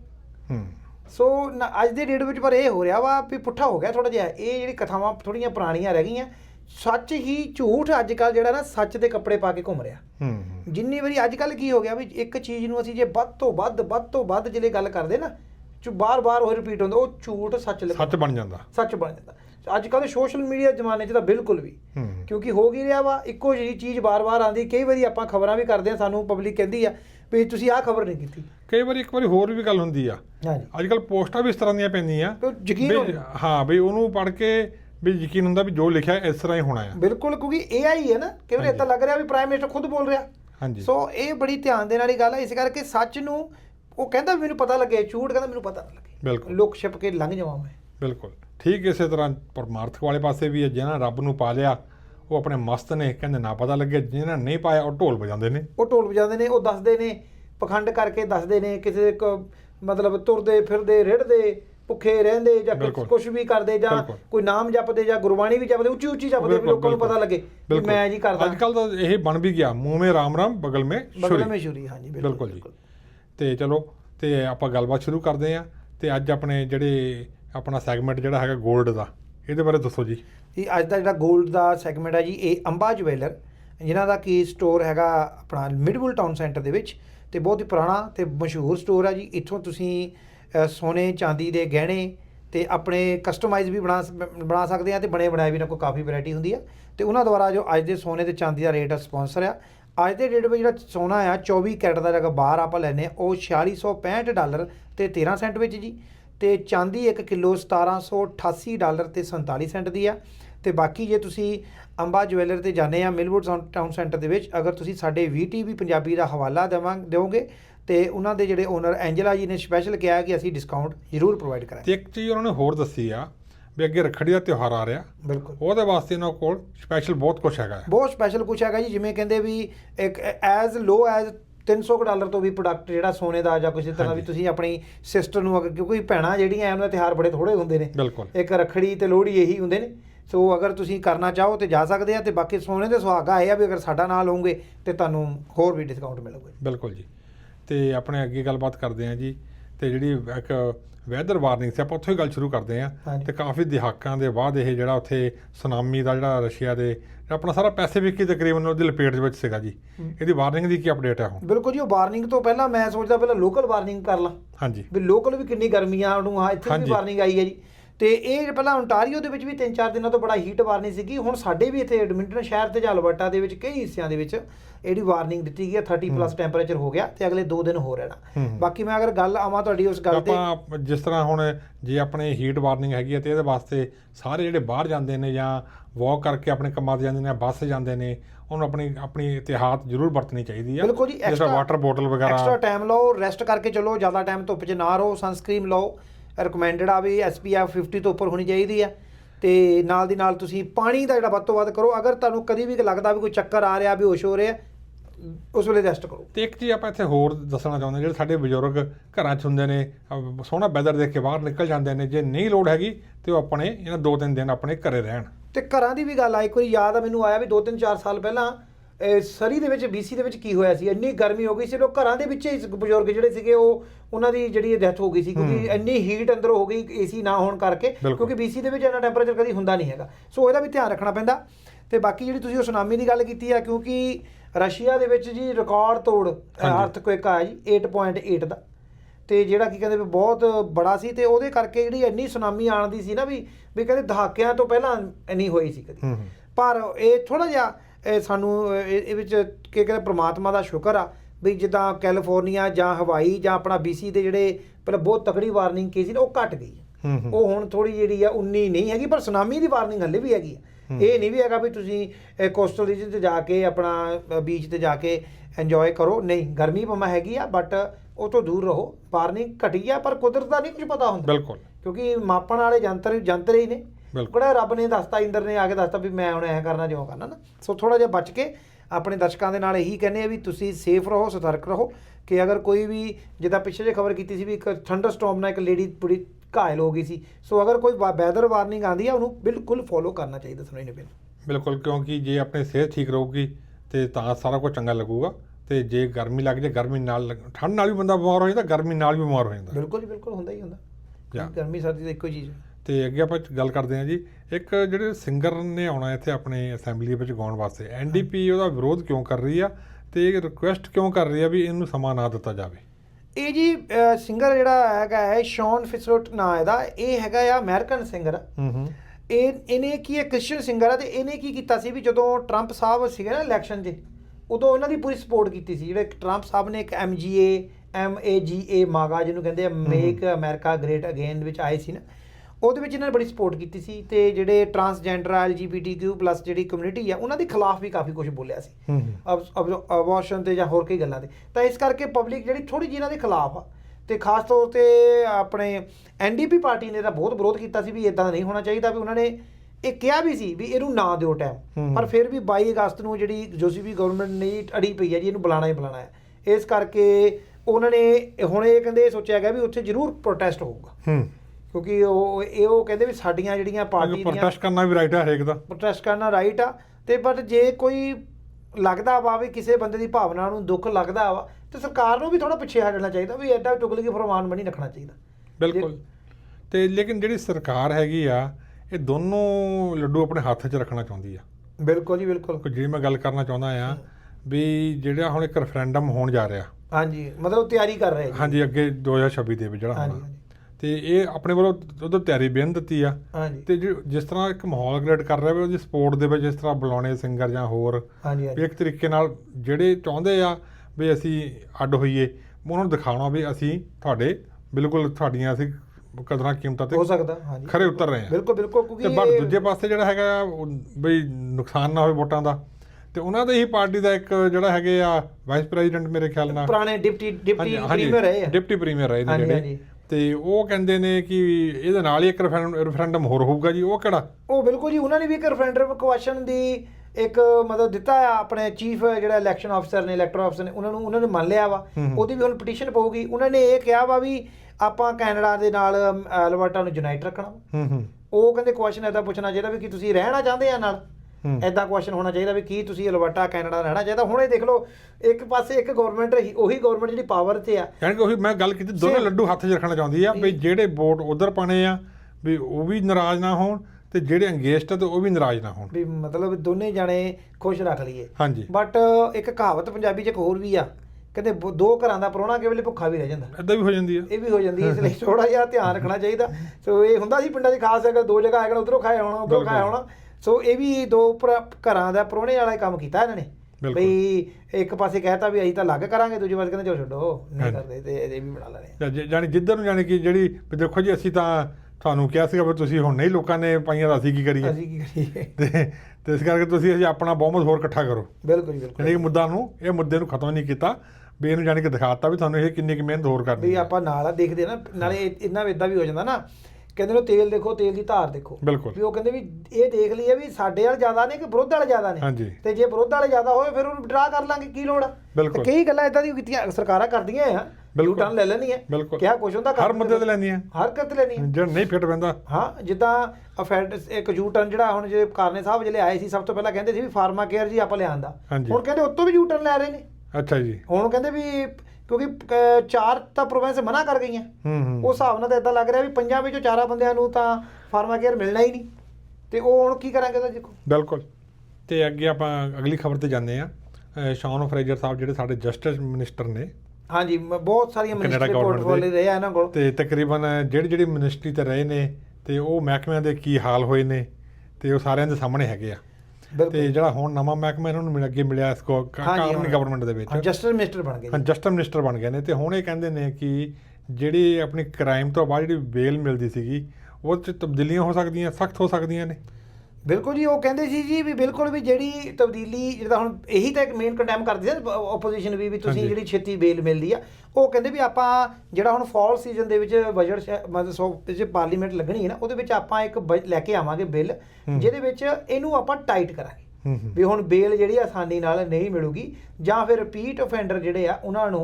ਹੂੰ। ਸੋ ਅੱਜ ਦੇ ਡੇਟ ਵਿੱਚ ਪਰ ਇਹ ਹੋ ਰਿਹਾ ਵਾ ਵੀ ਪੁੱਠਾ ਹੋ ਗਿਆ ਥੋੜਾ ਜਿਹਾ। ਇਹ ਜਿਹੜੀ ਕਥਾਵਾਂ ਥੋੜੀਆਂ ਪੁਰਾਣੀਆਂ ਰਹਿ ਗਈਆਂ ਸੱਚ ਹੀ ਝੂਠ ਅੱਜ ਕੱਲ ਜਿਹੜਾ ਨਾ ਸੱਚ ਦੇ ਕੱਪੜੇ ਪਾ ਕੇ ਘੁੰਮ ਰਿਹਾ। ਹੂੰ ਜਿੰਨੀ ਵਾਰੀ ਅੱਜ ਕੱਲ ਕੀ ਹੋ ਗਿਆ ਵੀ ਇੱਕ ਚੀਜ਼ ਨੂੰ ਅਸੀਂ ਜੇ ਵੱਧ ਤੋਂ ਵੱਧ ਵੱਧ ਤੋਂ ਵੱਧ ਜਿਹੜੇ ਗੱਲ ਕਰਦੇ ਨਾ ਜੋ ਬਾਰ-ਬਾਰ ਉਹ ਰਿਪੀਟ ਹੁੰਦਾ ਉਹ ਝੂਠ ਸੱਚ ਲੱਗ। ਸੱਚ ਬਣ ਜਾਂਦਾ। ਸੱਚ ਬਣ ਜਾਂਦਾ। ਅੱਜ ਕੱਲ ਸੋਸ਼ਲ ਮੀਡੀਆ ਜ਼ਮਾਨੇ 'ਚ ਤਾਂ ਬਿਲਕੁਲ ਵੀ। ਕਿਉਂਕਿ ਹੋ ਕੀ ਰਿਹਾ ਵਾ ਇੱਕੋ ਜਿਹੀ ਚੀਜ਼ ਬਾਰ-ਬਾਰ ਆਂਦੀ ਕਈ ਵਾਰੀ ਆਪਾਂ ਖਬਰਾਂ ਵੀ ਕਰਦੇ ਆ ਸਾਨੂੰ ਪਬਲਿਕ ਕਹਿੰਦੀ ਆ ਵੀ ਤੁਸੀਂ ਆਹ ਖਬਰ ਨਹੀਂ ਕੀਤੀ। ਕਈ ਵਾਰੀ ਇੱਕ ਵਾਰੀ ਹੋਰ ਵੀ ਗੱਲ ਹੁੰਦੀ ਆ। ਹਾਂਜੀ। ਅੱਜ ਕੱਲ ਪੋਸਟਾਂ ਵੀ ਇਸ ਤਰ੍ਹਾਂ ਦੀਆਂ ਪੈਂਦੀਆਂ। ਯਕੀਨ। ਹਾਂ ਵੀ ਉਹਨੂੰ ਪੜ੍ਹ ਕੇ ਵੀ ਯਕੀਨ ਹੁੰਦਾ ਵੀ ਜੋ ਲਿਖਿਆ ਇਸ ਤਰ੍ਹਾਂ ਹੀ ਹੋਣਾ ਆ। ਬਿਲਕੁਲ ਕਿਉਂਕਿ AI ਹੈ ਨਾ ਕਈ ਵਾਰੀ ਏਦਾਂ ਲੱਗ ਰਿਹਾ ਵੀ ਪ੍ਰਾਈਮ ਮਿਨਿਸਟਰ ਖੁਦ ਬੋਲ ਰਿਹਾ। ਹਾਂਜੀ। ਸੋ ਇਹ ਬੜੀ ਧਿਆਨ ਦੇਣ ਵਾਲੀ ਗੱਲ ਹੈ ਇਸ ਕਰਕੇ ਸੱਚ ਨੂੰ ਉਹ ਕਹਿੰਦਾ ਵੀ ਮੈਨੂੰ ਪਤਾ ਲੱਗੇ ਝੂਠ ਕਹਿੰਦਾ ਮੈਨੂੰ ਪਤਾ ਨਾ ਲੱਗੇ। ਬਿਲਕੁਲ। ਲੁਕ ਛਿਪ ਕੇ ਲੰਘ ਜਾਵਾਂ ਮੈਂ। ਬਿਲਕੁਲ। ਠੀਕ ਇਸੇ ਤਰ੍ਹਾਂ ਪਰਮਾਰਥ ਵਾਲੇ ਪਾਸੇ ਵੀ ਹੈ ਜਿਹਨਾਂ ਰੱਬ ਨੂੰ ਪਾ ਲਿਆ ਉਹ ਆਪਣੇ ਮਸਤ ਨੇ ਕਹਿੰਦੇ ਨਾ ਪਤਾ ਲੱਗੇ ਜਿਹਨਾਂ ਨਹੀਂ ਪਾਇਆ ਉਹ ਢੋਲ ਵਜਾਉਂਦੇ ਨੇ। ਉਹ ਢੋਲ ਵਜਾਉਂਦੇ ਨੇ ਉਹ ਦੱਸਦੇ ਨੇ ਪਖੰਡ ਕਰਕੇ ਦੱਸਦੇ ਨੇ ਕਿਸੇ ਕ ਮਤਲਬ ਤੁਰਦੇ ਫਿਰਦੇ ਰਿੜਦੇ ਭੁੱਖੇ ਰਹਿੰਦੇ ਜਾਂ। ਕੁਝ ਵੀ ਕਰਦੇ ਜਾਂ। ਕੋਈ ਨਾਮ ਜਪਦੇ ਜਾਂ ਗੁਰਬਾਣੀ ਵੀ ਜਪਦੇ ਉੱਚੀ ਉੱਚੀ ਜਪਦੇ ਵੀ ਲੋਕਾਂ ਨੂੰ ਪਤਾ। ਲੱਗੇ ਕਿ। ਮੈਂ ਜੀ ਕਰਦਾ ਅੱਜ ਕੱਲ ਤਾਂ ਇਹ ਬਣ ਵੀ ਗਿਆ ਮੂੰਹ ਮੇ ਰਾਮ ਰਾਮ ਬਗਲ ਮੇ ਬਗਲ ਛੁਰੀ ਮੇਂ ਛੁਰੀ ਹਾਂਜੀ ਬਿਲਕੁਲ ਜੀ ਤੇ ਚਲੋ ਤੇ ਆਪਾਂ ਗੱਲਬਾਤ ਸ਼ੁਰੂ ਕਰਦੇ ਹਾਂ ਤੇ ਅੱਜ ਆਪਣੇ ਜਿਹੜੇ ਆਪਣਾ ਸੈਗਮੈਂਟ ਜਿਹੜਾ ਹੈਗਾ 골ਡ ਦਾ ਇਹਦੇ ਬਾਰੇ ਦੱਸੋ ਜੀ ਇਹ ਅੱਜ ਦਾ ਜਿਹੜਾ 골ਡ ਦਾ ਸੈਗਮੈਂਟ ਹੈ ਜੀ ਇਹ ਅੰਬਾ ਜਵੈਲਰ ਜਿਨ੍ਹਾਂ ਦਾ ਕੀ ਸਟੋਰ ਹੈਗਾ ਆਪਣਾ ਮਿਡਵੁਲ ਟਾਊਨ ਸੈਂਟਰ ਦੇ ਵਿੱਚ ਤੇ ਬਹੁਤ ਹੀ ਪੁਰਾਣਾ ਤੇ ਮਸ਼ਹੂਰ ਸਟੋਰ ਹੈ ਜੀ ਇੱਥੋਂ ਤੁਸੀਂ ਸੋਨੇ, ਚਾਂਦੀ ਦੇ ਗਹਿਣੇ ਤੇ ਆਪਣੇ ਕਸਟਮਾਈਜ਼ ਵੀ ਬਣਾ ਸ- ਬਣਾ ਸਕਦੇ ਆ ਤੇ ਬਣੇ ਬਣਾਏ ਵੀ ਨਾ ਕੋਈ ਕਾਫੀ ਵੈਰਾਈਟੀ ਹੁੰਦੀ ਆ। ਤੇ ਉਹਨਾਂ ਦੁਆਰਾ ਜੋ ਅੱਜ ਦੇ ਸੋਨੇ ਤੇ ਚਾਂਦੀ ਦਾ ਰੇਟ ਆ ਸਪਾਂਸਰ ਆ। ਅੱਜ ਦੇ ਡੇਟ ਵਿੱਚ ਜਿਹੜਾ ਸੋਨਾ ਆ 24 ਕੈਰਟ ਦਾ ਜਿਹੜਾ ਬਾਹਰ ਆਪਾਂ ਲੈਨੇ ਆ ਉਹ 4665 ਡਾਲਰ ਤੇ 13 ਸੈਂਟ ਵਿੱਚ ਜੀ। ਤੇ ਚਾਂਦੀ 1 ਕਿਲੋ 1788 ਡਾਲਰ ਤੇ 47 ਸੈਂਟ ਦੀ ਆ। ਤੇ ਬਾਕੀ ਜੇ ਤੁਸੀਂ ਅੰਬਾ ਜਵੈਲਰ ਤੇ ਜਾਂਦੇ ਆ ਮਿਲਵੁੱਡ ਸੌਂ- ਟਾਊਨ ਸੈਂਟਰ ਦੇ ਵਿੱਚ, ਅਗਰ ਤੁਸੀਂ ਸਾਡੇ VTV ਪੰਜਾਬੀ ਦਾ ਹਵਾਲਾ ਦੇਵਾਂ, ਦਿਓਗੇ ਤੇ ਉਹਨਾਂ ਦੇ ਜਿਹੜੇ ਓਨਰ ਐਂਜਲਾ ਜੀ ਨੇ ਸਪੈਸ਼ਲ ਕਿਹਾ ਕਿ ਅਸੀਂ ਡਿਸਕਾਊਂਟ ਜ਼ਰੂਰ ਪ੍ਰੋਵਾਈਡ ਤੇ ਕਰਾਂਗੇ ਇੱਕ ਚੀਜ਼ ਉਹਨਾਂ ਨੇ ਹੋਰ ਦੱਸੀ ਆ ਵੀ ਅੱਗੇ ਰੱਖੜੀ ਦਾ ਤਿਉਹਾਰ ਆ ਰਿਹਾ। ਬਿਲਕੁਲ। ਉਹਦੇ ਵਾਸਤੇ ਇਹਨਾਂ ਕੋਲ ਸਪੈਸ਼ਲ ਬਹੁਤ ਕੁਝ ਹੈਗਾ। ਬਹੁਤ ਸਪੈਸ਼ਲ ਕੁਛ ਹੈਗਾ ਜੀ ਜਿਵੇਂ ਕਹਿੰਦੇ ਵੀ ਇੱਕ ਐਜ਼ ਲੋ ਐਜ਼ 300 ਕੁ ਡਾਲਰ ਤੋਂ ਵੀ ਪ੍ਰੋਡਕਟ ਜਿਹੜਾ ਸੋਨੇ ਦਾ ਜਾਂ ਕਿਸੇ ਤਰ੍ਹਾਂ ਵੀ। ਤੁਸੀਂ ਆਪਣੀ ਸਿਸਟਰ ਨੂੰ ਅਗਰ ਕਿਉਂਕਿ ਭੈਣਾਂ ਜਿਹੜੀਆਂ ਉਹਨਾਂ ਦੇ ਤਿਉਹਾਰ ਬੜੇ ਥੋੜੇ ਹੁੰਦੇ ਨੇ। ਬਿਲਕੁਲ। ਇੱਕ ਰੱਖੜੀ ਤੇ ਲੋਹੜੀ ਇਹੀ ਹੁੰਦੇ ਨੇ। ਸੋ ਅਗਰ ਤੁਸੀਂ ਕਰਨਾ ਚਾਹੋ ਤੇ ਜਾ ਸਕਦੇ ਆ ਤੇ ਬਾਕੀ ਸੋਨੇ ਦੇ ਸੁਹਾਗਾ ਇਹ ਆ ਵੀ ਅਗਰ ਸਾਡਾ ਨਾਲ ਹੋਵੋਗੇ ਤੇ ਤੁਹਾਨੂੰ ਹੋਰ ਵੀ ਡਿਸਕਾਊਂਟ ਮਿਲੂਗਾ ਬਿਲਕੁਲ ਜੀ। ਤੇ ਆਪਣੇ ਅੱਗੇ ਗੱਲਬਾਤ ਕਰਦੇ ਹਾਂ ਜੀ। ਤੇ ਜਿਹੜੀ ਇੱਕ ਵੈਦਰ ਵਾਰਨਿੰਗ ਸੀ ਆਪਾਂ ਉੱਥੋਂ ਹੀ ਗੱਲ ਸ਼ੁਰੂ ਕਰਦੇ ਹਾਂ। ਹਾਂਜੀ। ਤੇ ਕਾਫੀ ਦਹਾਕਿਆਂ ਦੇ ਬਾਅਦ ਇਹ ਜਿਹੜਾ ਉੱਥੇ ਸੁਨਾਮੀ ਦਾ ਜਿਹੜਾ ਰਸ਼ੀਆ ਦੇ ਆਪਣਾ ਸਾਰਾ ਪੈਸੀਫਿਕ ਹੀ ਤਕਰੀਬਨ ਉਹਦੀ ਲਪੇਟ ਦੇ ਵਿੱਚ ਸੀਗਾ ਜੀ। ਇਹਦੀ ਵਾਰਨਿੰਗ ਦੀ ਕੀ ਅਪਡੇਟ ਹੈ ਹੁਣ? ਬਿਲਕੁਲ ਜੀ ਉਹ ਵਾਰਨਿੰਗ ਤੋਂ ਪਹਿਲਾਂ ਮੈਂ ਸੋਚਦਾ ਪਹਿਲਾਂ ਲੋਕਲ ਵਾਰਨਿੰਗ ਕਰ ਲਾਂ। ਹਾਂਜੀ। ਵੀ ਲੋਕਲ ਵੀ ਕਿੰਨੀ ਗਰਮੀ ਆ ਉਹਨੂੰ ਆ ਇੱਥੇ ਵੀ। ਵਾਰਨਿੰਗ ਆਈ ਹੈ ਜੀ। ਤੇ ਇਹ ਪਹਿਲਾਂ ਓਨਟਾਰੀਓ ਦੇ ਵਿੱਚ ਵੀ 3-4 ਦਿਨਾਂ ਤੋਂ ਬੜਾ ਹੀਟ ਵਾਰਨਿੰਗ ਸੀਗੀ ਹੁਣ ਸਾਡੇ ਵੀ ਇੱਥੇ ਐਡਮਿੰਟਨ ਸ਼ਹਿਰ ਤੇ ਜਾਂ ਅਲਬਰਟਾ ਦੇ ਵਿੱਚ ਕਈ ਹਿੱਸਿਆਂ ਦੇ ਵਿੱਚ ਇਹਦੀ ਵਾਰਨਿੰਗ ਦਿੱਤੀ ਗਈ ਹੈ 30 ਪਲੱਸ ਟੈਂਪਰੇਚਰ ਹੋ ਗਿਆ ਤੇ ਅਗਲੇ 2 ਦਿਨ ਹੋ ਰਹਿਣਾ। ਹੂੰ। ਬਾਕੀ ਮੈਂ ਅਗਰ ਗੱਲ ਆਵਾਂ ਤੁਹਾਡੀ ਉਸ ਗੱਲ ਤੇ ਆਪਾਂ ਜਿਸ ਤਰ੍ਹਾਂ ਹੁਣ ਜੇ ਆਪਣੇ ਹੀਟ ਵਾਰਨਿੰਗ ਹੈਗੀ ਹੈ ਤੇ ਇਹਦੇ ਵਾਸਤੇ ਸਾਰੇ ਜਿਹੜੇ ਬਾਹਰ ਜਾਂਦੇ ਨੇ ਜਾਂ ਵਾਕ ਕਰਕੇ ਆਪਣੇ ਕੰਮਾਂ ਤੇ ਜਾਂਦੇ ਨੇ ਬੱਸ ਜਾਂਦੇ ਨੇ ਉਹਨੂੰ ਆਪਣੀ ਆਪਣੀ ਇਤਿਹਾਤ ਜ਼ਰੂਰ ਵਰਤਣੀ ਚਾਹੀਦੀ ਆ ਬਿਲਕੁਲ ਜੀ, extra- ਵਾਟਰ ਬੋਟਲ ਵਗੈਰਾ। ਐਕਸਟਰਾ ਟਾਈਮ ਲਓ ਰੈਸਟ ਕਰਕੇ ਚਲੋ ਜ਼ਿਆਦਾ ਟਾਈਮ ਧੁੱਪ 'ਚ ਨਾ ਰਹੋ ਸਨਸਕ੍ਰੀਨ ਲਓ। ਰეკਮੈਂਡਡ ਆ ਵੀ SPF 50 ਤੋਂ ਉੱਪਰ ਹੋਣੀ ਚਾਹੀਦੀ ਆ। ਤੇ ਨਾਲ ਦੀ ਨਾਲ ਤੁਸੀਂ ਪਾਣੀ ਦਾ ਜਿਹੜਾ ਵੱਧ ਤੋਂ ਵੱਧ ਕਰੋ ਅਗਰ ਤੁਹਾਨੂੰ ਕਦੀ ਵੀ ਲੱਗਦਾ ਵੀ ਕੋਈ ਚੱਕਰ ਆ ਰਿਹਾ ਬੇਹੋਸ਼ ਹੋ ਰਿਹਾ ਉਸ ਵੇਲੇ ਰੈਸਟ ਕਰੋ। ਤੇ ਇੱਕ ਚੀਜ਼ ਆਪਾਂ ਇੱਥੇ ਹੋਰ ਦੱਸਣਾ ਚਾਹੁੰਦੇ ਜਿਹੜੇ ਸਾਡੇ ਬਜ਼ੁਰਗ ਘਰਾਂ 'ਚ ਹੁੰਦੇ ਨੇ ਸੋਹਣਾ ਵੈਦਰ ਦੇਖ ਕੇ ਬਾਹਰ ਨਿਕਲ ਜਾਂਦੇ ਨੇ ਜੇ ਨਹੀਂ ਲੋੜ ਹੈਗੀ ਤੇ ਉਹ ਆਪਣੇ ਇਹਨਾਂ ਦੋ ਤਿੰਨ ਦਿਨ ਆਪਣੇ ਘਰੇ ਰਹਿਣ। ਤੇ ਘਰਾਂ ਦੀ ਵੀ ਗੱਲ ਆ ਇੱਕ ਵਾਰੀ ਯਾਦ ਆ ਮੈਨੂੰ ਆਇਆ ਵੀ 2-3-4 ਸਾਲ ਪਹਿਲਾਂ ਇਹ ਸਰੀ ਦੇ ਵਿੱਚ BC ਦੇ ਵਿੱਚ ਕੀ ਹੋਇਆ ਸੀ? ਇੰਨੀ ਗਰਮੀ ਹੋ ਗਈ ਸੀ ਲੋਕ ਘਰਾਂ ਦੇ ਵਿੱਚ ਹੀ ਬਜ਼ੁਰਗ ਜਿਹੜੇ ਸੀਗੇ ਉਹ ਉਹਨਾਂ ਦੀ ਜਿਹੜੀ ਡੈਥ ਹੋ ਗਈ ਸੀ ਕਿਉਂਕਿ ਇੰਨੀ ਹੀਟ ਅੰਦਰ ਹੋ ਗਈ ਏਸੀ ਨਾ ਹੋਣ ਕਰਕੇ। ਕਿਉਂਕਿ BC ਦੇ ਵਿੱਚ ਇੰਨਾ ਟੈਂਪਰੇਚਰ ਕਦੀ ਹੁੰਦਾ ਨਹੀਂ ਹੈਗਾ। ਸੋ ਇਹਦਾ ਵੀ ਧਿਆਨ ਰੱਖਣਾ ਪੈਂਦਾ। ਤੇ ਬਾਕੀ ਜਿਹੜੀ ਤੁਸੀਂ ਉਹ ਸੁਨਾਮੀ ਦੀ ਗੱਲ ਕੀਤੀ ਆ ਕਿਉਂਕਿ ਰਸ਼ੀਆ ਦੇ ਵਿੱਚ ਜੀ ਰਿਕਾਰਡ ਤੋੜ ਹਾਂਜੀ। ਅਰਥਕੁਇਕ ਆਇਆ ਜੀ 8.8 ਦਾ। ਤੇ ਜਿਹੜਾ ਕੀ ਕਹਿੰਦੇ ਵੀ ਬਹੁਤ ਬੜਾ ਸੀ ਤੇ ਉਹਦੇ ਕਰਕੇ ਜਿਹੜੀ ਇੰਨੀ ਸੁਨਾਮੀ ਆਣ ਦੀ ਸੀ ਨਾ ਵੀ ਵੀ ਕਹਿੰਦੇ ਦਹਾਕਿਆਂ ਤੋਂ ਪਹਿਲਾਂ ਇੰਨੀ ਹੋਈ ਸੀ ਕਦੀ। ਪਰ ਇਹ ਥੋੜਾ ਜਿਹਾ ਇਹ ਸਾਨੂੰ ਇਹ ਵਿੱਚ ਕੀ ਕਹਿੰਦੇ ਪ੍ਰਮਾਤਮਾ ਦਾ ਸ਼ੁਕਰ ਆ ਵੀ ਜਿੱਦਾਂ ਕੈਲੀਫੋਰਨੀਆ ਜਾਂ ਹਵਾਈ ਜਾਂ ਆਪਣਾ BC ਦੇ ਜਿਹੜੇ ਪਹਿਲਾਂ ਬਹੁਤ ਤਕੜੀ ਵਾਰਨਿੰਗ ਕੀ ਸੀ ਉਹ ਘਟ ਗਈ ਉਹ ਹੁਣ ਥੋੜੀ ਜਿਹੜੀ ਆ 19 ਨਹੀਂ ਹੈਗੀ ਪਰ ਸੁਨਾਮੀ ਦੀ ਵਾਰਨਿੰਗ ਹੱਲੇ ਵੀ ਹੈਗੀ ਆ। ਇਹ ਨਹੀਂ ਵੀ ਹੈਗਾ ਵੀ ਤੁਸੀਂ ਕੋਸਟਲ ਰੀਜਨ ਤੇ ਜਾ ਕੇ ਆਪਣਾ ਬੀਚ ਤੇ ਜਾ ਕੇ ਇੰਜੋਏ ਕਰੋ। ਨਹੀਂ ਗਰਮੀ ਭਾਵੇਂ ਹੈਗੀ ਆ ਬਟ ਉਹ ਤੋਂ ਦੂਰ ਰਹੋ। ਵਾਰਨਿੰਗ ਘਟੀ ਆ ਪਰ ਕੁਦਰਤ ਦਾ ਨਹੀਂ ਕੁਝ ਪਤਾ ਹੁੰਦਾ। ਬਿਲਕੁਲ। ਕਿਉਂਕਿ ਮਾਪਣ ਵਾਲੇ ਯੰਤਰ ਯੰਤਰ ਹੀ ਨੇ। ਕਿਹੜਾ ਰੱਬ ਨੇ ਦੱਸਤਾ ਇੰਦਰ ਨੇ ਆ ਕੇ ਦੱਸਤਾ ਵੀ ਮੈਂ ਹੁਣ ਐ ਕਰਨਾ ਜਿਉਂ ਕਰਨਾ ਨਾ। ਸੋ ਥੋੜਾ ਜਿਹਾ ਬਚ ਕੇ ਆਪਣੇ ਦਰਸ਼ਕਾਂ ਦੇ ਨਾਲ ਇਹੀ ਕਹਿੰਦੇ ਆ ਵੀ ਤੁਸੀਂ ਸੇਫ ਰਹੋ ਸਤਰਕ ਰਹੋ ਕਿ ਅਗਰ ਕੋਈ ਵੀ ਜਿੱਦਾਂ ਪਿੱਛੇ ਜੇ ਖਬਰ ਕੀਤੀ ਸੀ ਵੀ ਇੱਕ ਥੰਡਰ ਸਟਾਰਮ ਨਾਲ ਇੱਕ ਲੇਡੀ ਪੂਰੀ ਘਾਇਲ ਹੋ ਗਈ ਸੀ। ਸੋ ਅਗਰ ਕੋਈ ਵੈਦਰ ਵਾਰਨਿੰਗ ਆਂਦੀ ਆ ਉਹਨੂੰ ਬਿਲਕੁਲ ਫੋਲੋ ਕਰਨਾ ਚਾਹੀਦਾ ਸੁਣੀ ਨੇ ਬਿਨ ਬਿਲਕੁਲ ਕਿਉਂਕਿ ਜੇ ਆਪਣੀ ਸਿਹਤ ਠੀਕ ਰਹੂਗੀ ਤੇ ਤਾਂ ਸਾਰਾ ਕੁਝ ਚੰਗਾ ਲੱਗੂਗਾ। ਤੇ ਜੇ ਗਰਮੀ ਲੱਗ ਜੇ ਗਰਮੀ ਨਾਲ ਠੰਡ ਨਾਲ ਵੀ ਬੰਦਾ ਬਿਮਾਰ ਹੋ ਜਾਂਦਾ ਗਰਮੀ ਨਾਲ ਵੀ ਬਿਮਾਰ ਹੋ ਜਾਂਦਾ। ਬਿਲਕੁਲ ਜੀ ਬਿਲਕੁਲ ਹੁੰਦਾ ਹੀ ਹੁੰਦਾ। ਗਰਮੀ ਸਰਦੀ ਤਾਂ ਇੱਕੋ ਹੀ ਚੀਜ਼ ਹੈ। ਤੇ ਅੱਗੇ ਆਪਾਂ ਗੱਲ ਕਰਦੇ ਹਾਂ ਜੀ। ਇੱਕ ਜਿਹੜੇ ਸਿੰਗਰ ਨੇ ਆਉਣਾ ਇੱਥੇ ਆਪਣੇ ਅਸੈਂਬਲੀ ਵਿੱਚ ਗਾਉਣ ਵਾਸਤੇ ਐਨਡੀਪੀ ਉਹਦਾ ਵਿਰੋਧ ਕਿਉਂ ਕਰ ਰਹੀ ਆ ਤੇ ਇਹ ਰਿਕੁਐਸਟ ਕਿਉਂ ਕਰ ਰਹੀ ਆ ਵੀ ਇਹਨੂੰ ਸਮਾਂ ਨਾ ਦਿੱਤਾ ਜਾਵੇ? ਇਹ ਜੀ ਸਿੰਗਰ ਜਿਹੜਾ ਹੈਗਾ ਹੈ ਸ਼ੌਨ ਫਿਸਰੋਟ ਨਾਂ ਇਹਦਾ ਇਹ ਹੈਗਾ ਆ ਅਮਰੀਕਨ ਸਿੰਗਰ ਹੂੰ ਹੂੰ। ਇਹ ਇਹਨੇ ਕੀ ਹੈ ਕ੍ਰਿਸਚੀਅਨ ਸਿੰਗਰ ਆ ਤੇ ਇਹਨੇ ਕੀ ਕੀਤਾ ਸੀ ਵੀ ਜਦੋਂ ਟਰੰਪ ਸਾਹਿਬ ਸੀਗੇ ਨਾ ਇਲੈਕਸ਼ਨ 'ਚ ਉਦੋਂ ਇਹਨਾਂ ਦੀ ਪੂਰੀ ਸਪੋਰਟ ਕੀਤੀ ਸੀ। ਜਿਹੜੇ ਟਰੰਪ ਸਾਹਿਬ ਨੇ ਇੱਕ ਐਮਜੀਏ ਐਮਏਜੀਏ ਮਾਗਾ ਜਿਹਨੂੰ ਕਹਿੰਦੇ ਆ ਮੇਕ ਅਮਰੀਕਾ ਗ੍ਰੇਟ ਅਗੇਨ ਵਿੱਚ ਆਏ ਸੀ ਨਾ। ਉਹਦੇ ਵਿੱਚ ਇਹਨਾਂ ਨੇ ਬੜੀ ਸਪੋਰਟ ਕੀਤੀ ਸੀ ਤੇ ਜਿਹੜੇ ਟਰਾਂਸਜੈਂਡਰ ਐਲਜੀਬੀਟੀਕਿਊ ਪਲੱਸ ਜਿਹੜੀ ਕਮਿਊਨਿਟੀ ਆ ਉਹਨਾਂ ਦੇ ਖਿਲਾਫ ਵੀ ਕਾਫੀ ਕੁਝ ਬੋਲਿਆ ਸੀ। ਅਬੋਰਸ਼ਨ ਤੇ ਜਾਂ ਹੋਰ ਕਈ ਗੱਲਾਂ ਤੇ। ਤਾਂ ਇਸ ਕਰਕੇ ਪਬਲਿਕ ਜਿਹੜੀ ਥੋੜੀ ਜਿਹੀ ਇਹਨਾਂ ਦੇ ਖਿਲਾਫ ਆ। ਤੇ ਖਾਸ ਤੌਰ ਤੇ ਆਪਣੇ ਐਨਡੀਪੀ ਪਾਰਟੀ ਨੇ ਤਾਂ ਬਹੁਤ ਵਿਰੋਧ ਕੀਤਾ ਸੀ ਵੀ ਇਦਾਂ ਨਹੀਂ ਹੋਣਾ ਚਾਹੀਦਾ ਵੀ ਉਹਨਾਂ ਨੇ ਇਹ ਕਿਹਾ ਵੀ ਸੀ ਵੀ ਇਹਨੂੰ ਨਾ ਦਿਓ ਟਾਈਮ। ਪਰ ਫਿਰ ਵੀ 22 ਅਗਸਤ ਨੂੰ ਜਿਹੜੀ ਜੋਸੀਬੀ ਗਵਰਨਮੈਂਟ ਨੇ ਅੜੀ ਪਈ ਹੈ ਜੀ ਇਹਨੂੰ ਬੁਲਾਣਾ ਹੀ ਬੁਲਾਣਾ ਹੈ। ਇਸ ਕਰਕੇ ਉਹਨਾਂ ਨੇ ਹੁਣ ਇਹ ਕਹਿੰਦੇ ਸੋਚਿਆ ਗਿਆ ਵੀ ਉੱਥੇ ਜ਼ਰੂਰ ਪ੍ਰੋਟੈਸਟ ਹੋਊਗਾ। ਕਿਉਂਕਿ ਉਹ ਇਹ ਉਹ ਕਹਿੰਦੇ ਵੀ ਸਾਡੀਆਂ ਜਿਹੜੀਆਂ ਪਾਰਟੀ ਦੀਆਂ ਪ੍ਰੋਟੈਸਟ ਕਰਨਾ ਵੀ ਰਾਈਟ ਹੈ ਹਰੇਕ ਦਾ। ਪ੍ਰੋਟੈਸਟ ਕਰਨਾ ਰਾਈਟ ਆ ਤੇ ਬਟ ਜੇ ਕੋਈ ਲੱਗਦਾ ਵਾ ਵੀ ਕਿਸੇ ਬੰਦੇ ਦੀ ਭਾਵਨਾ ਨੂੰ ਦੁੱਖ ਲੱਗਦਾ ਵਾ ਤੇ ਸਰਕਾਰ ਨੂੰ ਵੀ ਥੋੜਾ ਪਿੱਛੇ ਹਟਣਾ ਚਾਹੀਦਾ ਵੀ ਐਡਾ ਚੁਗਲੀ ਫਰਮਾਨ ਬਣੀ ਰੱਖਣਾ ਚਾਹੀਦਾ। ਬਿਲਕੁਲ। ਤੇ ਲੇਕਿਨ ਜਿਹੜੀ ਸਰਕਾਰ ਹੈਗੀ ਆ ਇਹ ਦੋਨੋਂ ਲੱਡੂ ਆਪਣੇ ਹੱਥ 'ਚ ਰੱਖਣਾ ਚਾਹੁੰਦੀ ਆ। ਬਿਲਕੁਲ ਜੀ ਬਿਲਕੁਲ। ਜਿਹੜੀ ਮੈਂ ਗੱਲ ਕਰਨਾ ਚਾਹੁੰਦਾ ਆ ਵੀ ਜਿਹੜਾ ਹੁਣ ਇੱਕ ਰੈਫਰੈਂਡਮ ਹੋਣ ਜਾ ਰਿਹਾ। ਹਾਂਜੀ ਮਤਲਬ ਤਿਆਰੀ ਕਰ ਰਹੇ ਹਾਂਜੀ ਅੱਗੇ 2026 ਦੇ ਵਿੱਚ ਜਿਹੜਾ ਹੋਣਾ। ਹਾਂਜੀ। ਤੇ ਇਹ ਆਪਣੇ ਵੱਲੋਂ ਉਦੋਂ ਤਿਆਰੀ ਬੇਨ ਦਿੱਤੀ ਆ। ਤੇ ਜਿਸ ਤਰ੍ਹਾਂ ਇੱਕ ਮਾਹੌਲ ਕ੍ਰੀਏਟ ਕਰ ਰਿਹਾ ਵੀ ਉਹਦੀ ਸਪੋਰਟ ਦੇ ਵਿੱਚ ਜਿਸ ਤਰ੍ਹਾਂ ਬੁਲਾਉਣੇ ਸਿੰਗਰ ਜਾਂ ਹੋਰ ਵੀ ਇੱਕ ਤਰੀਕੇ ਨਾਲ ਜਿਹੜੇ ਚਾਹੁੰਦੇ ਆ ਵੀ ਅਸੀਂ ਅੱਡ ਹੋਈਏ ਉਹਨਾਂ ਨੂੰ ਦਿਖਾਉਣਾ ਵੀ ਅਸੀਂ ਤੁਹਾਡੇ ਬਿਲਕੁਲ ਤੁਹਾਡੀਆਂ ਅਸੀਂ ਕਦਰਾਂ ਕੀਮਤਾਂ ਤੇ ਹੋ ਸਕਦਾ ਹਾਂਜੀ। ਖਰੇ ਉਤਰ ਰਹੇ ਆ। ਬਿਲਕੁਲ ਬਿਲਕੁਲ ਤੇ ਕਿਉਂਕਿ ਬਟ ਇਹ- ਦੂਜੇ ਪਾਸੇ ਜਿਹੜਾ ਹੈਗਾ ਬਈ ਨੁਕਸਾਨ ਨਾ ਹੋਵੇ ਵੋਟਾਂ ਦਾ। ਤੇ ਉਹਨਾਂ ਦੇ ਹੀ ਪਾਰਟੀ ਦਾ ਇੱਕ ਜਿਹੜਾ ਹੈਗੇ ਆ ਵਾਈਸ ਪ੍ਰੈਜ਼ੀਡੈਂਟ ਮੇਰੇ ਖਿਆਲ ਨਾਲ। ਪੁਰਾਣੇ ਡਿਪਟੀ ਡਿਪਟੀ ਪ੍ਰੀਮੀਅਰ ਰਹੇ ਆ। ਡਿਪਟੀ ਪ੍ਰੀਮੀਅਰ ਰਹੇ ਨੇ ਜਿਹੜੇ। ਤੇ ਉਹ ਕਹਿੰਦੇ ਨੇ ਕਿ ਇਹਦੇ ਨਾਲ ਹੀ ਇੱਕ ਰੈਫਰੈਂਡਮ ਹੋਰ ਹੋਊਗਾ ਜੀ ਉਹ ਕਿਹੜਾ? ਉਹ ਬਿਲਕੁਲ ਜੀ ਉਹਨਾਂ ਨੇ ਵੀ ਇੱਕ ਰੈਫਰੈਂਡਮ ਕੁਐਸਚਨ ਦੀ ਇੱਕ ਮਤਲਬ ਦਿੱਤਾ ਆ ਆਪਣੇ ਚੀਫ ਜਿਹੜਾ ਇਲੈਕਸ਼ਨ ਆਫਸਰ ਨੇ ਇਲੈਕਟਰ ਆਫਸਰ ਨੇ ਉਹਨਾਂ ਨੂੰ ਉਹਨਾਂ ਨੇ ਮੰਨ ਲਿਆ ਵਾ। ਉਹਦੀ ਵੀ ਹੁਣ ਪਟੀਸ਼ਨ ਪਊਗੀ। ਉਹਨਾਂ ਨੇ ਇਹ ਕਿਹਾ ਵਾ ਵੀ ਆਪਾਂ ਕੈਨੇਡਾ ਦੇ ਨਾਲ ਅਲਬਰਟਾ ਨੂੰ ਯੂਨਾਈਟ ਰੱਖਣਾ। ਵਾ। ਹੂੰ ਹੂੰ। ਉਹ ਕਹਿੰਦੇ ਕੁਐਸਚਨ ਐਦਾ ਪੁੱਛਣਾ ਚਾਹੀਦਾ ਵੀ ਕੀ ਤੁਸੀਂ ਰਹਿਣਾ ਚਾਹੁੰਦੇ ਆ ਨਾਲ? ਐਦਾਂ ਕੁਐਸਚਨ ਹੋਣਾ ਚਾਹੀਦਾ ਵੀ ਕੀ ਤੁਸੀਂ ਅਲਬਰਟਾ ਕੈਨੇਡਾ ਰਹਿਣਾ ਚਾਹੀਦਾ। ਹੁਣ ਇਹ ਦੇਖ ਲਓ ਇੱਕ ਪਾਸੇ ਇੱਕ ਗਵਰਨਮੈਂਟ ਰਹੀ ਉਹੀ ਗਵਰਨਮੈਂਟ ਜਿਹੜੀ ਪਾਵਰ ਤੇ ਆ। ਯਾਨੀ ਕਿ ਉਹੀ ਮੈਂ ਗੱਲ ਕੀਤੀ Same. ਲੱਡੂ ਹੱਥ 'ਚ ਰੱਖਣਾ ਚਾਹੁੰਦੀ ਆ ਵੀ ਜਿਹੜੇ ਵੋਟ ਉਧਰ ਪਾਣੇ ਆ ਵੀ ਉਹ ਵੀ ਨਾਰਾਜ਼ ਨਾ ਹੋਣ ਤੇ ਜਿਹੜੇ ਅੰਗੇਜਡ ਆ ਤੇ ਉਹ ਵੀ ਨਾਰਾਜ਼ ਨਾ ਹੋਣ। ਵੀ ਮਤਲਬ ਦੋਨੇ ਜਾਣੇ ਖੁਸ਼ ਰੱਖ ਲਈਏ। ਹਾਂਜੀ। ਬਟ ਇੱਕ ਕਹਾਵਤ ਪੰਜਾਬੀ 'ਚ ਇੱਕ ਹੋਰ ਵੀ ਆ ਕਹਿੰਦੇ ਦੋ ਘਰਾਂ ਦਾ ਪ੍ਰਾਹੁਣਾ ਕਿਵੇਂ ਭੁੱਖਾ ਵੀ ਰਹਿ ਜਾਂਦਾ। ਏਦਾਂ ਵੀ ਹੋ ਜਾਂਦੀ ਆ। ਇਹ ਵੀ ਹੋ ਜਾਂਦੀ ਹੈ ਇਸ ਲਈ ਥੋੜਾ ਜਿਹਾ ਧਿਆਨ ਰੱਖਣਾ ਚਾਹੀਦਾ। (laughs) ਸੋ ਇਹ ਹੁੰਦਾ ਸੀ ਪਿੰਡਾਂ 'ਚ ਖਾਸ ਅਗਰ ਦੋ ਜਗ੍ਹਾ ਆਇਆ ਉਧਰੋਂ ਖਾਇਆ ਹੋਣਾ ਉਧਰੋਂ ਖਾਇਆ ਹੋਣਾ। ਸੋ ਇਹ ਵੀ ਦੋ ਭਰਾ- ਘਰਾਂ ਦਾ ਪ੍ਰਾਹੁਣੇ ਵਾਲਾ ਹੀ ਕੰਮ ਕੀਤਾ ਇਹਨਾਂ ਨੇ। ਬਿਲਕੁਲ। ਬਈ ਇੱਕ ਪਾਸੇ ਕਹਿਤਾ ਵੀ ਅਸੀਂ ਤਾਂ ਅਲੱਗ ਕਰਾਂਗੇ ਦੂਜੇ ਪਾਸੇ ਕਹਿੰਦੇ ਚਲੋ ਛੱਡੋ ਨਹੀਂ ਹਾਂਜੀ। ਕਰਦੇ ਤੇ ਇਹ ਵੀ ਬਣਾ ਲੈਣੇ ਜਾਂ ਜ- ਜਾਣੀ ਜਿੱਧਰ ਨੂੰ ਜਾਣੀ ਕਿ ਜਿਹੜੀ ਵੀ ਦੇਖੋ ਜੀ ਅਸੀਂ ਤਾਂ ਤੁਹਾਨੂੰ ਕਿਹਾ ਸੀਗਾ ਵੀ ਤੁਸੀਂ ਹੁਣ ਨਹੀਂ ਲੋਕਾਂ ਨੇ ਪਾਈਆਂ ਤਾਂ ਅਸੀਂ ਕੀ ਕਰੀਏ? ਅਸੀਂ ਕੀ ਕਰੀਏ? ਤੇ ਤੇ ਇਸ ਕਰਕੇ ਤੁਸੀਂ ਅਜੇ ਆਪਣਾ ਬਹੁਮਤ ਹੋਰ ਇਕੱਠਾ ਕਰੋ। ਬਿਲਕੁਲ ਜੀ ਬਿਲਕੁਲ। ਕਿ ਮੁੱਦਾ ਨੂੰ ਇਹ ਮੁੱਦੇ ਨੂੰ ਖਤਮ ਨਹੀਂ ਕੀਤਾ ਵੀ ਇਹਨੂੰ ਜਾਣੀ ਕਿ ਦਿਖਾਤਾ ਵੀ ਤੁਹਾਨੂੰ ਇਹ ਕਿੰਨੀ ਕੁ ਮਿਹਨਤ ਹੋਰ ਕਰਨੀ ਵੀ ਹੈ। ਆਪਾਂ ਨਾਲ ਆ ਦੇਖਦੇ ਨਾ ਨਾਲੇ ਇਹ- ਇਹਨਾਂ ਵਿੱਚ ਇਦਾਂ ਵੀ ਹੋ ਜਾਂਦਾ ਨਾ ਕਹਿੰਦੇ ਨੇ ਤੇਲ ਦੇਖੋ ਤੇਲ ਦੀ ਧਾਰ ਦੇਖੋ। ਬਿਲਕੁਲ। ਵੀ ਉਹ ਕਹਿੰਦੇ ਵੀ ਇਹ ਦੇਖ ਲਈਏ ਵੀ ਸਾਡੇ ਵਾਲ ਜ਼ਿਆਦਾ ਨੇ ਕਿ ਵਿਰੋਧ ਵਾਲੇ ਜ਼ਿਆਦਾ ਨੇ? ਤੇ ਜੇ ਵਿਰੋਧ ਵਾਲੇ ਜ਼ਿਆਦਾ ਹੋਏ ਫਿਰ ਉਹਨੂੰ ਵਿਡਰਾ ਕਰ ਲਾਂਗੇ ਕੀ ਲੋੜ ਬਿਲਕੁਲ। ਤੇ ਕਈ ਗੱਲਾਂ ਇਦਾਂ ਦੀਆਂ ਕੀਤੀਆਂ ਸਰਕਾਰਾਂ ਕਰਦੀਆਂ ਆ। ਬਿਲਕੁਲ। ਲੈ ਲੈਣੀਆਂ ਬਿਲਕੁਲ। ਕਿਹਾ ਕੁਛ ਹੁੰਦਾ ਹਰ ਮੁੱਦੇ ਤੇ ਲੈਂਦੀਆਂ। ਹਰ ਕਰਤ ਲੈਣੀ ਆ। ਜਿਹੜਾ ਨਹੀਂ ਫਿੱਟ ਪੈਂਦਾ ਹਾਂ ਜਿੱਦਾਂ ਅਫੈਡ ਇੱਕ ਯੂ ਟਰਨ ਜਿਹੜਾ ਹੁਣ ਜੇ ਕਾਰਨੇ ਸਾਹਿਬ ਜਿਹੜੇ ਆਏ ਸੀ ਸਭ ਤੋਂ ਪਹਿਲਾਂ ਕਹਿੰਦੇ ਸੀ ਵੀ ਫਾਰਮਾ ਕੇਅਰ ਜੀ ਆਪਾਂ ਲਿਆਂਦਾ। ਹੁਣ ਕਹਿੰਦੇ ਉਤੋਂ ਵੀ ਯੂ ਟਰਨ ਲੈ ਰਹੇ ਨੇ। ਅੱਛਾ ਜੀ। ਹੁਣ ਕਹਿੰਦੇ ਵੀ ਕਿਉਂਕਿ ਚਾਰ ਤਾਂ ਪ੍ਰੋਵਿੰਸ ਮਨਾ ਕਰ ਗਈਆਂ। ਹੂੰ ਹੂੰ। ਉਸ ਹਿਸਾਬ ਨਾਲ ਤਾਂ ਇਦਾਂ ਲੱਗ ਰਿਹਾ ਵੀ ਪੰਜਾਂ ਵਿੱਚੋਂ ਚਾਰਾਂ ਬੰਦਿਆਂ ਨੂੰ ਤਾਂ ਫਾਰਮਾ ਕੇਅਰ ਮਿਲਣਾ ਹੀ ਨਹੀਂ। ਤੇ ਉਹ ਹੁਣ ਕੀ ਕਰਾਂਗੇ ਤਾਂ ਦੇਖੋ। ਬਿਲਕੁਲ। ਤੇ ਅੱਗੇ ਆਪਾਂ ਅਗਲੀ ਖਬਰ ਤੇ ਜਾਂਦੇ ਆ ਸ਼ਾਨ ਫਰੇਜਰ ਸਾਹਿਬ ਜਿਹੜੇ ਸਾਡੇ ਜਸਟਿਸ ਮਿਨਿਸਟਰ ਨੇ। ਹਾਂਜੀ ਬਹੁਤ ਸਾਰੀਆਂ ਮਿਨਿਸਟਰੀ ਪੋਰਟਫੋਲੀਓ। ਰਹੇ ਆ ਇਹਨਾਂ ਕੋਲ। ਤੇ ਤਕਰੀਬਨ ਜਿਹੜੀ ਜਿਹੜੀ ਮਿਨਿਸਟਰੀ ਤੇ ਰਹੇ ਨੇ ਤੇ ਉਹ ਮਹਿਕਮਿਆਂ ਦੇ ਕੀ ਹਾਲ ਹੋਏ ਨੇ ਤੇ ਉਹ ਸਾਰਿਆਂ ਦੇ ਸਾਹਮਣੇ ਹੈਗੇ ਆ। ਤੇ ਜਿਹੜਾ ਹੁਣ ਨਵਾਂ ਮਹਿਕਮਾ ਇਹਨਾਂ ਨੂੰ ਅੱਗੇ ਮਿਲਿਆ ਇਸ ਕੋ ਕਾਨੂੰਨੀ ਗਵਰਨਮੈਂਟ ਦੇ ਵਿੱਚ। ਜਸਟਿਸ ਮਿਨਿਸਟਰ ਬਣ ਗਏ ਹਾਂ। ਜਸਟਿਸ ਮਿਨਿਸਟਰ ਬਣ ਗਏ ਨੇ ਤੇ ਹੁਣ ਇਹ ਕਹਿੰਦੇ ਨੇ ਕਿ ਜਿਹੜੀ ਆਪਣੀ ਕ੍ਰਾਈਮ ਤੋਂ ਬਾਅਦ ਜਿਹੜੀ ਬੇਲ ਮਿਲਦੀ ਸੀਗੀ ਉਹ 'ਚ ਤਬਦੀਲੀਆਂ ਹੋ ਸਕਦੀਆਂ ਸਖਤ ਹੋ ਸਕਦੀਆਂ ਨੇ। ਬਿਲਕੁਲ ਜੀ ਉਹ ਕਹਿੰਦੇ ਸੀ ਜੀ ਵੀ ਬਿਲਕੁਲ ਵੀ ਜਿਹੜੀ ਤਬਦੀਲੀ ਜਿਹੜਾ ਹੁਣ ਇਹੀ ਤਾਂ ਇੱਕ ਮੇਨ ਕੰਡੈਮ ਕਰਦੀ ਸੀ ਆਪੋਜੀਸ਼ਨ ਵੀ ਵੀ ਤੁਸੀਂ। ਜਿਹੜੀ ਛੇਤੀ ਬੇਲ ਮਿਲਦੀ ਆ ਉਹ ਕਹਿੰਦੇ ਵੀ ਆਪਾਂ ਜਿਹੜਾ ਹੁਣ ਫਾਲ ਸੀਜ਼ਨ ਦੇ ਵਿੱਚ ਬਜਟ ਮਤਲਬ ਸੋ ਜੇ ਪਾਰਲੀਮੈਂਟ ਲੱਗਣੀ ਹੈ ਨਾ ਉਹਦੇ ਵਿੱਚ ਆਪਾਂ ਇੱਕ ਲੈ ਕੇ ਆਵਾਂਗੇ ਬਿੱਲ। ਜਿਹਦੇ ਵਿੱਚ ਇਹਨੂੰ ਆਪਾਂ ਟਾਈਟ ਕਰਾਂਗੇ ਵੀ ਹੁਣ ਬੇਲ ਜਿਹੜੀ ਆਸਾਨੀ ਨਾਲ ਨਹੀਂ ਮਿਲੂਗੀ ਜਾਂ ਫਿਰ ਰਿਪੀਟ ਅਫੈਂਡਰ ਜਿਹੜੇ ਆ ਉਹਨਾਂ ਨੂੰ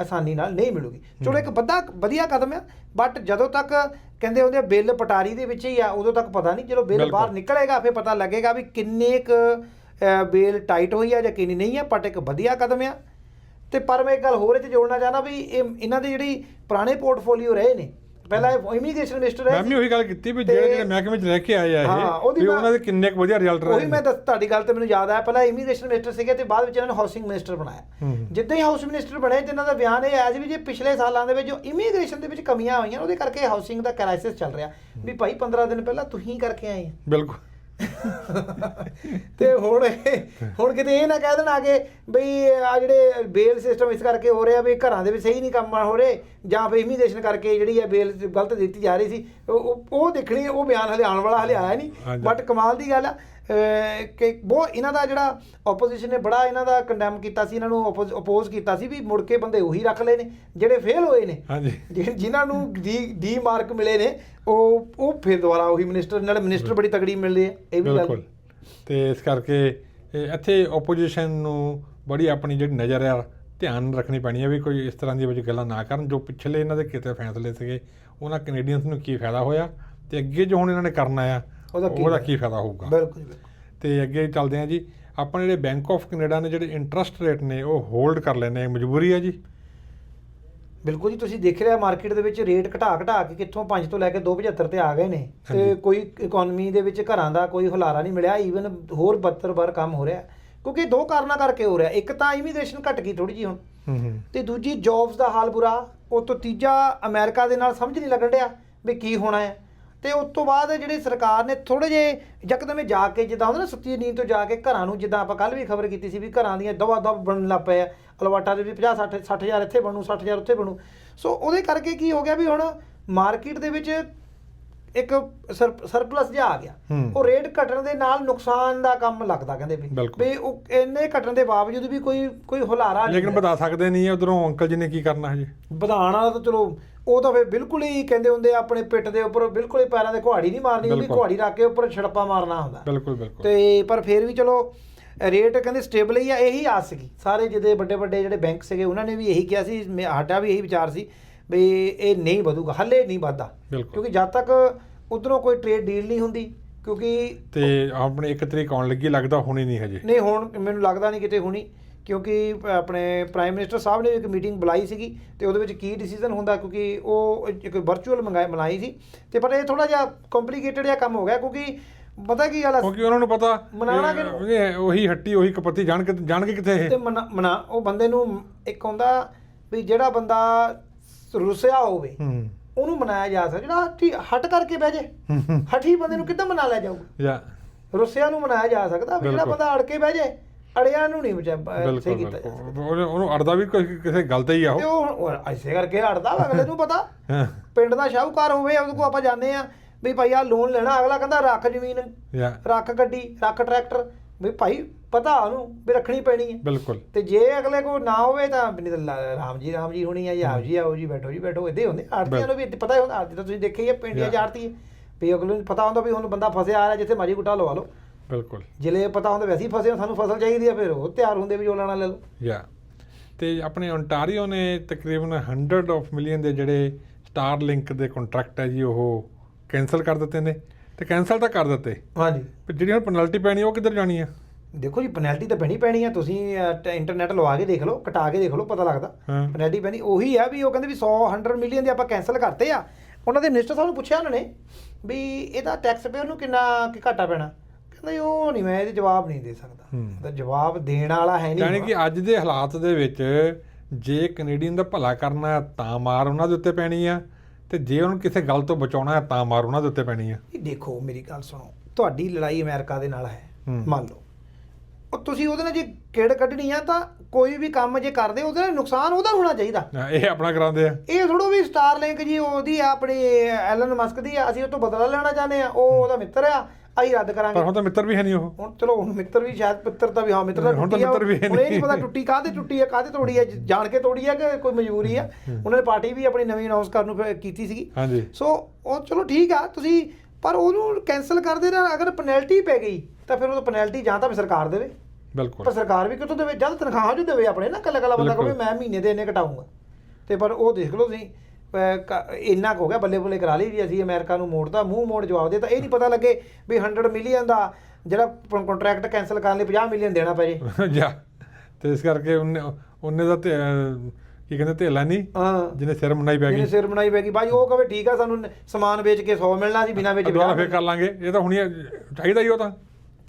ਆਸਾਨੀ ਨਾਲ ਨਹੀਂ ਮਿਲੂਗੀ ਚਲੋ ਇੱਕ ਵੱਡਾ ਵਧੀਆ ਕਦਮ ਆ ਬਟ ਜਦੋਂ ਤੱਕ ਕਹਿੰਦੇ ਹੁੰਦੇ ਆ ਬਿੱਲ ਪਟਾਰੀ ਦੇ ਵਿੱਚ ਹੀ ਆ ਉਦੋਂ ਤੱਕ ਪਤਾ ਨਹੀਂ ਜਦੋਂ ਬਿੱਲ। ਬਾਹਰ ਨਿਕਲੇਗਾ ਫਿਰ ਪਤਾ ਲੱਗੇਗਾ ਵੀ ਕਿੰਨੇ ਕ ਬੇਲ ਟਾਈਟ ਹੋਈ ਆ ਜਾਂ ਕਿੰਨੀ ਨਹੀਂ ਆ ਬਟ ਇੱਕ ਵਧੀਆ ਕਦਮ ਆ ਤੇ ਪਰ ਮੈਂ ਇੱਕ ਗੱਲ ਹੋਰ ਇਹ 'ਚ ਜੋੜਨਾ ਚਾਹਨਾ ਵੀ ਇਹ ਇਹਨਾਂ ਦੇ ਜਿਹੜੀ ਪੁਰਾਣੇ ਪੋਰਟਫੋਲੀਓ ਰਹੇ ਨੇ ਪਹਿਲਾਂ ਇਮੀਗ੍ਰੇਸ਼ਨ ਮਿਨਿਸਟਰ ਰਹੇ ਮੈਂ ਵੀ। ਉਹੀ ਗੱਲ ਕੀਤੀ ਵੀ ਜਿਹੜੇ ਜਿਹੜੇ ਮਹਿਕਮੇ 'ਚ ਰਹਿ ਕੇ ਆਏ ਆ ਹਾਂ, ਇਹ ਵੀ ਉਹਨਾਂ ਦੇ ਕਿੰਨੇ ਕੁ ਵਧੀਆ ਰਿਜ਼ਲਟ ਰਹੇ ਉਹੀ ਮੈਂ ਤੁਹਾਡੀ ਗੱਲ ਤੇ ਮੈਨੂੰ ਯਾਦ ਆਇਆ। ਪਹਿਲਾਂ ਇਮੀਗ੍ਰੇਸ਼ਨ ਮਿਨਿਸਟਰ ਸੀਗੇ ਤੇ ਬਾਅਦ ਵਿੱਚ ਇਹਨਾਂ ਨੇ ਹਾਊਸਿੰਗ ਮਿਨਿਸਟਰ ਬਣਾਇਆ। ਹੂੰ। ਜਿੱਦਾਂ ਹੀ ਹਾਊਸ ਮਿਨਿਸਟਰ ਬਣੇ ਤੇ ਇਹਨਾਂ ਦਾ ਬਿਆਨ ਇਹ ਆਇਆ ਸੀ ਵੀ ਜੇ ਪਿਛਲੇ ਸਾਲਾਂ ਦੇ ਵਿੱਚ ਜੋ ਇਮੀਗ੍ਰੇਸ਼ਨ ਦੇ ਵਿੱਚ ਕਮੀਆਂ ਆਈਆਂ ਉਹਦੇ ਕਰਕੇ ਹਾਊਸਿੰਗ ਦਾ ਕ੍ਰਾਈਸਿਸ ਚੱਲ ਰਿਹਾ। ਵੀ ਭਾਈ 15 ਦਿਨ ਪਹਿਲਾਂ ਤੁਸੀਂ ਕਰਕੇ ਆਏ ਬਿਲਕੁਲ। ਤੇ ਹੁਣ ਇਹ- ਹੁਣ ਕਿਤੇ ਇਹ ਨਾ ਕਹਿ ਦੇਣ ਆਗੇ ਬਈ ਆ ਜਿਹੜੇ ਬੇਲ ਸਿਸਟਮ ਇਸ ਕਰਕੇ ਹੋ ਰਿਹਾ ਵੀ ਘਰਾਂ ਦੇ ਵਿੱਚ ਸਹੀ ਨਹੀਂ ਕੰਮ ਹੋ ਰਹੇ ਜਾਂ ਫਿਰ ਇਮੀਗ੍ਰੇਸ਼ਨ ਕਰਕੇ ਜਿਹੜੀ ਹੈ ਬੇਲ ਗਲਤ ਦਿੱਤੀ ਜਾ ਰਹੀ ਸੀ ਉਹ- ਉਹ ਉਹ ਦੇਖਣੀ ਉਹ ਬਿਆਨ ਹਲੇ ਆਉਣ ਵਾਲਾ ਹਲੇ ਆਇਆ ਨਹੀਂ ਹਾਂਜੀ। ਬਟ ਕਮਾਲ ਦੀ ਗੱਲ ਆ ਕਿ ਬਹੁਤ ਇਹਨਾਂ ਦਾ ਜਿਹੜਾ ਆਪੋਜੀਸ਼ਨ ਨੇ ਬੜਾ ਇਹਨਾਂ ਦਾ ਕੰਡੈਮ ਕੀਤਾ ਸੀ ਇਹਨਾਂ ਨੂੰ ਅਪੋਜ਼ ਕੀਤਾ ਸੀ ਵੀ ਮੁੜ ਕੇ ਬੰਦੇ ਉਹੀ ਰੱਖ ਲਏ ਨੇ ਜਿਹੜੇ ਫੇਲ ਹੋਏ ਨੇ। ਹਾਂਜੀ। ਜਿਨ੍ਹਾਂ ਨੂੰ ਡੀ ਡੀ ਮਾਰਕ ਮਿਲੇ ਨੇ ਉਹ ਉਹ ਫਿਰ ਦੁਬਾਰਾ ਉਹੀ ਮਿਨਿਸਟਰ ਨਾਲ ਮਿਨਿਸਟਰ ਬੜੀ ਤਗੜੀ ਮਿਲਦੇ ਆ ਇਹ ਵੀ ਗੱਲ। ਬਿਲਕੁਲ। ਤੇ ਇਸ ਕਰਕੇ ਇੱਥੇ ਆਪੋਜੀਸ਼ਨ ਨੂੰ ਬੜੀ ਆਪਣੀ ਜਿਹੜੀ ਨਜ਼ਰ ਆ ਧਿਆਨ ਰੱਖਣੀ ਪੈਣੀ ਹੈ ਵੀ ਕੋਈ ਇਸ ਤਰ੍ਹਾਂ ਦੀ ਵਿੱਚ ਗੱਲਾਂ ਨਾ ਕਰਨ ਜੋ ਪਿਛਲੇ ਇਹਨਾਂ ਦੇ ਕੀਤੇ ਫੈਸਲੇ ਸੀਗੇ ਉਹਨਾਂ ਕੈਨੇਡੀਅਨਸ ਨੂੰ ਕੀ ਫਾਇਦਾ ਹੋਇਆ? ਤੇ ਅੱਗੇ ਜੋ ਹੁਣ ਇਹਨਾਂ ਨੇ ਕਰਨਾ ਆ ਉਹਦਾ ਕੀ ਉਹਦਾ? ਕੀ ਫਾਇਦਾ ਹੋਊਗਾ? ਬਿਲਕੁਲ ਜੀ, ਬਿਲਕੁਲ। ਤੇ ਅੱਗੇ ਚੱਲਦੇ ਆ ਜੀ ਆਪਣੇ ਜਿਹੜੇ ਬੈਂਕ ਆਫ ਕੈਨੇਡਾ ਨੇ ਜਿਹੜੇ ਇੰਟਰਸਟ ਰੇਟ ਨੇ ਉਹ ਹੋਲਡ ਕਰ ਲੈਣੇ ਮਜਬੂਰੀ ਹੈ ਜੀ? ਬਿਲਕੁਲ ਜੀ ਤੁਸੀਂ ਦੇਖ ਰਿਹਾ ਮਾਰਕੀਟ ਦੇ ਵਿੱਚ ਰੇਟ ਘਟਾ ਘਟਾ ਕੇ ਕਿੱਥੋਂ 5 ਤੋਂ ਲੈ ਕੇ 2.75 ਤੇ ਆ ਗਏ ਨੇ। ਤੇ। ਕੋਈ ਇਕਨੋਮੀ ਦੇ ਵਿੱਚ ਘਰਾਂ ਦਾ ਕੋਈ ਹੁਲਾਰਾ ਨਹੀਂ ਮਿਲਿਆ ਈਵਨ ਹੋਰ ਬੱਤਰ ਬਾਰ ਕੰਮ ਹੋ ਰਿਹਾ। ਕਿਉਂਕਿ ਦੋ ਕਾਰਨਾਂ ਕਰਕੇ ਹੋ ਰਿਹਾ। ਇੱਕ ਤਾਂ ਇਮੀਗ੍ਰੇਸ਼ਨ ਘਟ ਗਈ ਥੋੜੀ ਜੀ ਹੁਣ। ਹੂੰ ਹੂੰ। ਤੇ ਦੂਜੀ ਜੌਬਸ ਦਾ ਹਾਲ ਬੁਰਾ। ਉਹ ਤੋਂ ਤੀਜਾ ਅਮਰੀਕਾ ਦੇ ਨਾਲ ਸਮਝ ਨਹੀਂ ਲੱਗਣ ਡਿਆ ਵੀ ਕੀ ਹੋਣਾ ਹੈ। ਤੇ ਉਸ ਤੋਂ ਬਾਅਦ ਜਿਹੜੇ ਸਰਕਾਰ ਨੇ ਥੋੜੇ ਜੇ ਯਕਦਮੇ ਜਾ ਕੇ ਜਿੱਦਾਂ ਹੁੰਦਾ ਨਾ ਸੁੱਤੀ ਨੀਂਦ ਤੋਂ ਜਾ ਕੇ ਘਰਾਂ ਨੂੰ, ਜਿੱਦਾਂ ਆਪਾਂ ਕੱਲ ਵੀ ਖਬਰ ਕੀਤੀ ਸੀ ਵੀ ਘਰਾਂ ਦੀਆਂ ਦਵਾ ਦਵ ਬਣਨ ਲੱਗ ਪਏ ਆ, ਅਲਵਾਟਾ ਦੇ ਵੀ 50 60 60000 ਇੱਥੇ ਬਣੂ 60000 ਉੱਥੇ ਬਣੂ। ਸੋ ਉਹਦੇ ਕਰਕੇ ਕੀ ਹੋ ਗਿਆ ਵੀ ਹੁਣ ਮਾਰਕੀਟ ਦੇ ਵਿੱਚ ਇੱਕ ਸਰਪਲਸ ਜਿਹਾ ਆ ਗਿਆ। ਉਹ ਰੇਟ ਘਟਣ ਦੇ ਨਾਲ ਨੁਕਸਾਨ ਦਾ ਕੰਮ ਲੱਗਦਾ ਕਹਿੰਦੇ ਵੀ। ਵੀ ਉਹ ਇੰਨੇ ਘਟਣ ਦੇ ਬਾਵਜੂਦ ਵੀ ਕੋਈ ਕੋਈ ਹੁਲਾਰਾ ਨਹੀਂ ਲੇਕਿਨ। ਬਤਾ ਸਕਦੇ ਨਹੀਂ ਉਧਰੋਂ ਅੰਕਲ ਜੀ ਨੇ ਕੀ ਕਰਨਾ ਹਜੇ ਵਧਾਉਣ ਵਾਲਾ ਤਾਂ ਚਲੋ ਉਹ ਤਾਂ ਫਿਰ ਬਿਲਕੁਲ ਹੀ ਕਹਿੰਦੇ ਹੁੰਦੇ ਆਪਣੇ ਪਿੱਠ ਦੇ ਉੱਪਰ ਬਿਲਕੁਲ ਹੀ ਪੈਰਾਂ ਦੇ ਕੁਹਾੜੀ ਨਹੀਂ ਮਾਰਨੀ ਹੁੰਦੀ। ਕੁਹਾੜੀ ਰੱਖ ਕੇ ਉੱਪਰ ਛੜਪਾ ਮਾਰਨਾ ਹੁੰਦਾ ਬਿਲਕੁਲ ਬਿਲਕੁਲ ਤੇ ਪਰ ਫਿਰ ਵੀ ਚਲੋ ਰੇਟ ਕਹਿੰਦੇ ਸਟੇਬਲ ਹੀ ਆ ਇਹੀ ਆਸ ਸੀਗੀ ਸਾਰੇ ਜਿਹਦੇ ਵੱਡੇ ਵੱਡੇ ਜਿਹੜੇ ਬੈਂਕ ਸੀਗੇ ਉਹਨਾਂ ਨੇ ਵੀ ਇਹੀ ਕਿਹਾ ਸੀ ਸਾਡਾ ਵੀ ਇਹੀ ਵਿਚਾਰ ਸੀ ਵੀ ਇਹ ਨਹੀਂ ਵਧੂਗਾ ਹੱਲੇ ਨਹੀਂ ਵਧਦਾ। ਕਿਉਂਕਿ ਜਦ ਤੱਕ ਉਧਰੋਂ ਕੋਈ ਟ੍ਰੇਡ ਡੀਲ ਨਹੀਂ ਹੁੰਦੀ ਕਿਉਂਕਿ ਤੇ ਆਪਣੇ ਇੱਕ ਤਰੀਕ ਆਉਣ ਲੱਗੀ ਲੱਗਦਾ ਹੋਣੀ ਨਹੀਂ ਹਜੇ। ਨਹੀਂ ਹੁਣ ਮੈਨੂੰ ਲੱਗਦਾ ਨਹੀਂ ਕਿਤੇ ਹੋਣੀ ਕਿਉਂਕਿ ਆਪਣੇ ਪ੍ਰਾਈਮ ਮਿਨਿਸਟਰ ਸਾਹਿਬ ਨੇ ਇੱਕ ਮੀਟਿੰਗ ਬੁਲਾਈ ਸੀਗੀ ਤੇ ਉਹਦੇ ਵਿੱਚ ਕੀ ਡਿਸੀਜਨ ਹੁੰਦਾ ਕਿਉਂਕਿ ਉਹ ਇੱਕ ਵਰਚੁਅਲ ਮੰਗਾਈ ਮਲਾਈ ਸੀ। ਤੇ ਪਰ ਇਹ ਥੋੜਾ ਜਿਹਾ ਕੰਪਲਿਕੇਟਡ ਜਿਹਾ ਕੰਮ ਹੋ ਗਿਆ ਕਿਉਂਕਿ ਪਤਾ ਕੀ ਗੱਲ ਆ? ਕਿਉਂਕਿ ਉਹਨਾਂ ਨੂੰ ਪਤਾ ਕਿਹਨੂੰ? ਇਹ ਉਹੀ ਹੱਟੀ ਉਹੀ ਕਪੱਤੀ ਜਾਣ ਕੇ ਜਾਣ ਕੇ ਕਿੱਥੇ ਤੇ ਇਹ ਮਨਾ ਮਨਾ ਉਹ ਬੰਦੇ ਨੂੰ ਇੱਕ ਹੁੰਦਾ ਵੀ ਜਿਹੜਾ ਬੰਦਾ ਰੁੱਸਿਆ ਹੋਵੇ ਹੂੰ। ਉਹਨੂੰ ਮਨਾਇਆ ਜਾ ਸਕਦਾ। ਜਿਹੜਾ ਹੱਟੀ ਹਟ ਕਰਕੇ ਬਹਿ ਜੇ। ਹਠੀ ਬੰਦੇ ਨੂੰ ਕਿੱਦਾਂ ਮਨਾ ਲਿਆ ਜਾਊਗਾ? ਜਾਂ ਰੁੱਸਿਆ ਨੂੰ ਮਨਾਇਆ ਜਾ ਸਕਦਾ ਵੀ ਜਿਹੜਾ। ਬੰਦਾ ਅੜ ਕੇ ਬਹਿ ਜੇ ਅੜਿਆ ਨੂੰ ਨਹੀਂ ਬਚਾ ਸਹੀ ਕੀਤਾ। ਉਹਨੂੰ ਅੜਦਾ ਵੀ ਕਿਸੇ ਗੱਲ ਤੇ ਹੀ ਆ ਉਹ। ਐਸੇ ਕਰਕੇ ਅੜਦਾ ਵਾ, ਅਗਲੇ ਨੂੰ ਪਤਾ। ਪਿੰਡ ਦਾ ਸ਼ਾਹੂਕਾਰ ਹੋਵੇ ਉਹਦੇ ਕੋਲ ਆਪਾਂ ਜਾਂਦੇ ਆ ਵੀ ਭਾਈ ਆ ਲੋਨ ਲੈਣਾ ਅਗਲਾ ਕਹਿੰਦਾ ਰੱਖ ਜ਼ਮੀਨ ਰੱਖ ਗੱਡੀ ਰੱਖ ਟਰੈਕਟਰ ਵੀ ਭਾਈ ਪਤਾ ਉਹਨੂੰ ਵੀ ਰੱਖਣੀ ਪੈਣੀ ਹੈ। ਬਿਲਕੁਲ। ਤੇ ਜੇ ਅਗਲੇ ਕੋ ਨਾ ਹੋਵੇ ਤਾਂ ਨਹੀਂ ਤਾਂ ਰਾਮ ਜੀ ਰਾਮ ਜੀ ਹੋਣੀ ਆ ਜਾਂ ਆਓ ਜੀ ਆਓ ਜੀ ਬੈਠੋ ਜੀ ਬੈਠੋ ਇਦਾਂ ਹੀ ਹੁੰਦੇ ਆੜਤੀਆਂ ਨੂੰ ਵੀ ਪਤਾ ਹੀ ਹੁੰਦਾ ਆੜਤੀ ਤਾਂ ਤੁਸੀਂ ਦੇਖਿਆ ਹੀ ਹੈ ਪਿੰਡੀਆਂ Yeah. ਜਾੜਤੀ ਵੀ ਅਗਲੇ ਨੂੰ ਪਤਾ ਹੁੰਦਾ ਵੀ ਹੁਣ ਬੰਦਾ ਫਸਿਆ ਆ ਰਿਹਾ ਜਿੱਥੇ ਮਰਜ਼ੀ ਗੁੱਟਾ ਲਵਾ ਲਓ। ਬਿਲਕੁਲ। ਜਿਲੇ ਪਤਾ ਹੁੰਦਾ ਵੈਸੇ ਹੀ ਫਸੇ ਹੋ, ਸਾਨੂੰ ਫਸਲ ਚਾਹੀਦੀ ਆ ਫਿਰ ਉਹ ਤਿਆਰ ਹੁੰਦੇ ਵੀ ਜੋ ਲੈਣਾ ਲੈ ਲਓ। ਜਾਂ ਤੇ ਆਪਣੇ ਓਨਟਾਰੀਓ ਨੇ ਤਕਰੀਬਨ 100 ਆਫ ਮਿਲੀਅਨ ਦੇ ਜਿਹੜੇ ਸਟਾਰ ਲਿੰਕ ਦੇ ਕੰਟਰੈਕਟ ਹੈ ਜੀ ਉਹ ਕੈਨਸਲ ਕਰ ਦਿੱਤੇ ਨੇ। ਤੇ ਕੈਨਸਲ ਤਾਂ ਕਰ ਦਿੱਤੇ। ਹਾਂਜੀ। ਪਰ ਜਿਹੜੀ ਹੁਣ ਪੈਨਲਟੀ ਪੈਣੀ ਉਹ ਕਿੱਧਰ ਜਾਣੀ ਆ? ਦੇਖੋ ਜੀ ਪੈਨਲਟੀ ਤਾਂ ਪੈਣੀ ਪੈਣੀ ਆ ਤੁਸੀਂ ਇੰਟਰਨੈਟ ਲਵਾ ਕੇ ਦੇਖ ਲਓ ਕਟਾ ਕੇ ਦੇਖ ਲਓ ਪਤਾ ਲੱਗਦਾ। ਪੈਨਲਟੀ ਪੈਣੀ ਉਹੀ ਆ ਵੀ ਉਹ ਕਹਿੰਦੇ ਵੀ 100 100 ਮਿਲੀਅਨ ਦੇ ਆਪਾਂ ਕੈਨਸਲ ਕਰਤੇ ਆ। ਉਹਨਾਂ ਦੇ ਮਿਨਿਸਟਰ ਸਾਹਿਬ ਨੂੰ ਪੁੱਛਿਆ ਉਹਨਾਂ ਨੇ ਵੀ ਇਹਦਾ ਟੈਕਸ ਪੇਅਰ ਨੂੰ ਕਿੰਨਾ ਕਿ ਘਾਟਾ ਪੈਣਾ? ਕਹਿੰਦੇ ਉਹ ਨਹੀਂ ਮੈਂ ਇਹਦੇ ਜਵਾਬ ਨਹੀਂ ਦੇ ਸਕਦਾ। ਤਾਂ ਜਵਾਬ ਦੇਣ ਵਾਲਾ ਹੈ ਨਹੀਂ ਯਾਨੀ ਕਿ ਅੱਜ ਦੇ ਹਾਲਾਤ ਦੇ ਵਿੱਚ ਜੇ ਕੈਨੇਡੀਅਨ ਦਾ ਭਲਾ ਕਰਨਾ ਤਾਂ ਮਾਰ ਉਹਨਾਂ ਦੇ ਉੱਤੇ ਪੈਣੀ ਆ। ਤੇ ਜੇ ਉਹਨੂੰ ਕਿਸੇ ਗੱਲ ਤੋਂ ਬਚਾਉਣਾ ਤਾਂ ਮਾਰ ਉਹਨਾਂ ਦੇ ਉੱਤੇ ਪੈਣੀ ਆ। ਇਹ ਦੇਖੋ ਮੇਰੀ ਗੱਲ ਸੁਣੋ ਤੁਹਾਡੀ ਲੜਾਈ ਅਮਰੀਕਾ ਦੇ ਨਾਲ ਹੂੰ। ਮੰਨ ਲਓ। ਉਹ ਤੁਸੀਂ ਉਹਦੇ ਨਾਲ ਜੇ ਕਿੜ ਕੱਢਣੀ ਆ ਤਾਂ ਕੋਈ ਵੀ ਕੰਮ ਜੇ ਕਰਦੇ ਉਹਦੇ ਨਾਲ ਨੁਕਸਾਨ ਉਹਦਾ ਹੋਣਾ ਚਾਹੀਦਾ। ਹਾਂ, ਇਹ ਆਪਣਾ ਕਰਾਉਂਦੇ ਆ। ਇਹ ਥੋੜੋ ਵੀ ਸਟਾਰਲਿੰਕ ਜੀ ਉਹਦੀ ਆ ਆਪਣੀ ਐਲਨ ਮਸਕ ਦੀ ਆ ਅਸੀਂ ਉਹ ਤੋਂ ਬਦਲਾ ਲੈਣਾ ਚਾਹੁੰਦੇ ਆ ਉਹ ਉਹਦਾ ਮਿੱਤਰ ਆ ਅਸੀਂ ਰੱਦ ਕਰਾਂਗੇ। ਪਰ ਹੁਣ ਤਾਂ ਮਿੱਤਰ ਵੀ ਹੈ ਨਹੀਂ ਉਹ। ਹੁਣ ਚਲੋ ਹੁਣ ਮਿੱਤਰ ਵੀ ਸ਼ਾਇਦ ਮਿੱਤਰ ਦਾ ਵੀ ਹਾਂ ਮਿੱਤਰ ਹੁਣ ਤਾਂ ਟੁੱਟੀ ਆ। ਮਿੱਤਰ ਵੀ ਹੈ ਹੁਣ ਇਹ ਨਹੀਂ। ਨਹੀਂ। ਪਤਾ ਟੁੱਟੀ ਕਾਹਦੇ ਟੁੱਟੀ ਆ ਕਾਹਦੇ ਤੋੜੀ ਆ ਜ- ਜਾਣ ਕੇ ਤੋੜੀ ਆ ਕਿ ਕੋਈ ਮਜਬੂਰੀ ਆ। ਉਹਨਾਂ ਨੇ ਪਾਰਟੀ ਵੀ ਆਪਣੀ ਨਵੀਂ ਅਨਾਉਂਸ ਕਰਨ ਨੂੰ ਫਿਰ ਕੀਤੀ ਸੀਗੀ। ਹਾਂਜੀ। ਸੋ ਉਹ ਚਲੋ ਠੀਕ ਆ ਤੁਸੀਂ ਪਰ ਉਹਨੂੰ ਕੈਨਸਲ ਕਰਦੇ ਨਾ ਅਗਰ ਪੈਨਲਟੀ ਪੈ ਗਈ ਤਾਂ ਫਿਰ ਉਹ ਪੈਨਲਟੀ ਜਾਂ ਤਾਂ ਫਿਰ ਸਰਕਾਰ ਦੇਵੇ। ਬਿਲਕੁਲ। ਪਰ ਸਰਕਾਰ ਵੀ ਕਿਤੋਂ ਦੇਵੇ? ਜਦ ਤਨਖਾਹ ਜੋ ਦੇਵੇ ਆਪਣੇ ਨਾ ਕੱਲਾ ਕੱਲਾ ਬੰਦਾ ਕਹੇ। ਮੈਂ ਮਹੀਨੇ ਦੇ ਇੰਨੇ ਘਟਾਉਂਗਾ ਤੇ ਪਰ ਉਹ ਦੇਖ ਲਓ ਤੁਸੀਂ ਇੰਨਾ ਹੋ ਗਿਆ ਬੱਲੇ ਬੱਲੇ ਕਰਾ ਲਈ ਜੀ ਅਸੀਂ ਅਮਰੀਕਾ ਨੂੰ ਮੋੜਦਾ ਮੂੰਹ ਮੋੜ ਜਵਾਬ ਦੇ ਤਾਂ ਇਹ ਨਹੀਂ ਪਤਾ ਲੱਗੇ ਵੀ 100 ਮਿਲੀਅਨ ਦਾ ਜਿਹੜਾ ਕੰਟਰੈਕਟ ਕੈਨਸਲ ਕਰਨ ਲਈ 50 ਮਿਲੀਅਨ ਦੇਣਾ ਪੈ ਜੇ। (laughs) ਜਾ ਤੇ ਇਸ ਕਰਕੇ ਉਹਨੇ ਉਹਨੇ ਦਾ ਕੀ ਕਹਿੰਦੇ ਧੇਲਾ ਨਹੀਂ ਹਾਂ। ਜਿਹਨੇ ਸਿਰ ਮੁੰਨਾਈ ਪੈ ਜਿਹਨੇ ਗਈ ਸਿਰ ਬਣਾਈ ਪੈਗੀ ਬਾਈ ਉਹ ਕਹੇ ਠੀਕ ਆ ਸਾਨੂੰ ਸਮਾਨ ਵੇਚ ਕੇ 100 ਮਿਲਣਾ ਸੀ ਬਿਨਾਂ ਵੇਚ ਦੁਬਾਰਾ ਫੇਰ ਕਰ ਲਾਂਗੇ। ਇਹ ਤਾਂ ਹੁਣੀ ਚਾਹੀਦਾ ਹੀ ਉਹ ਤਾਂ।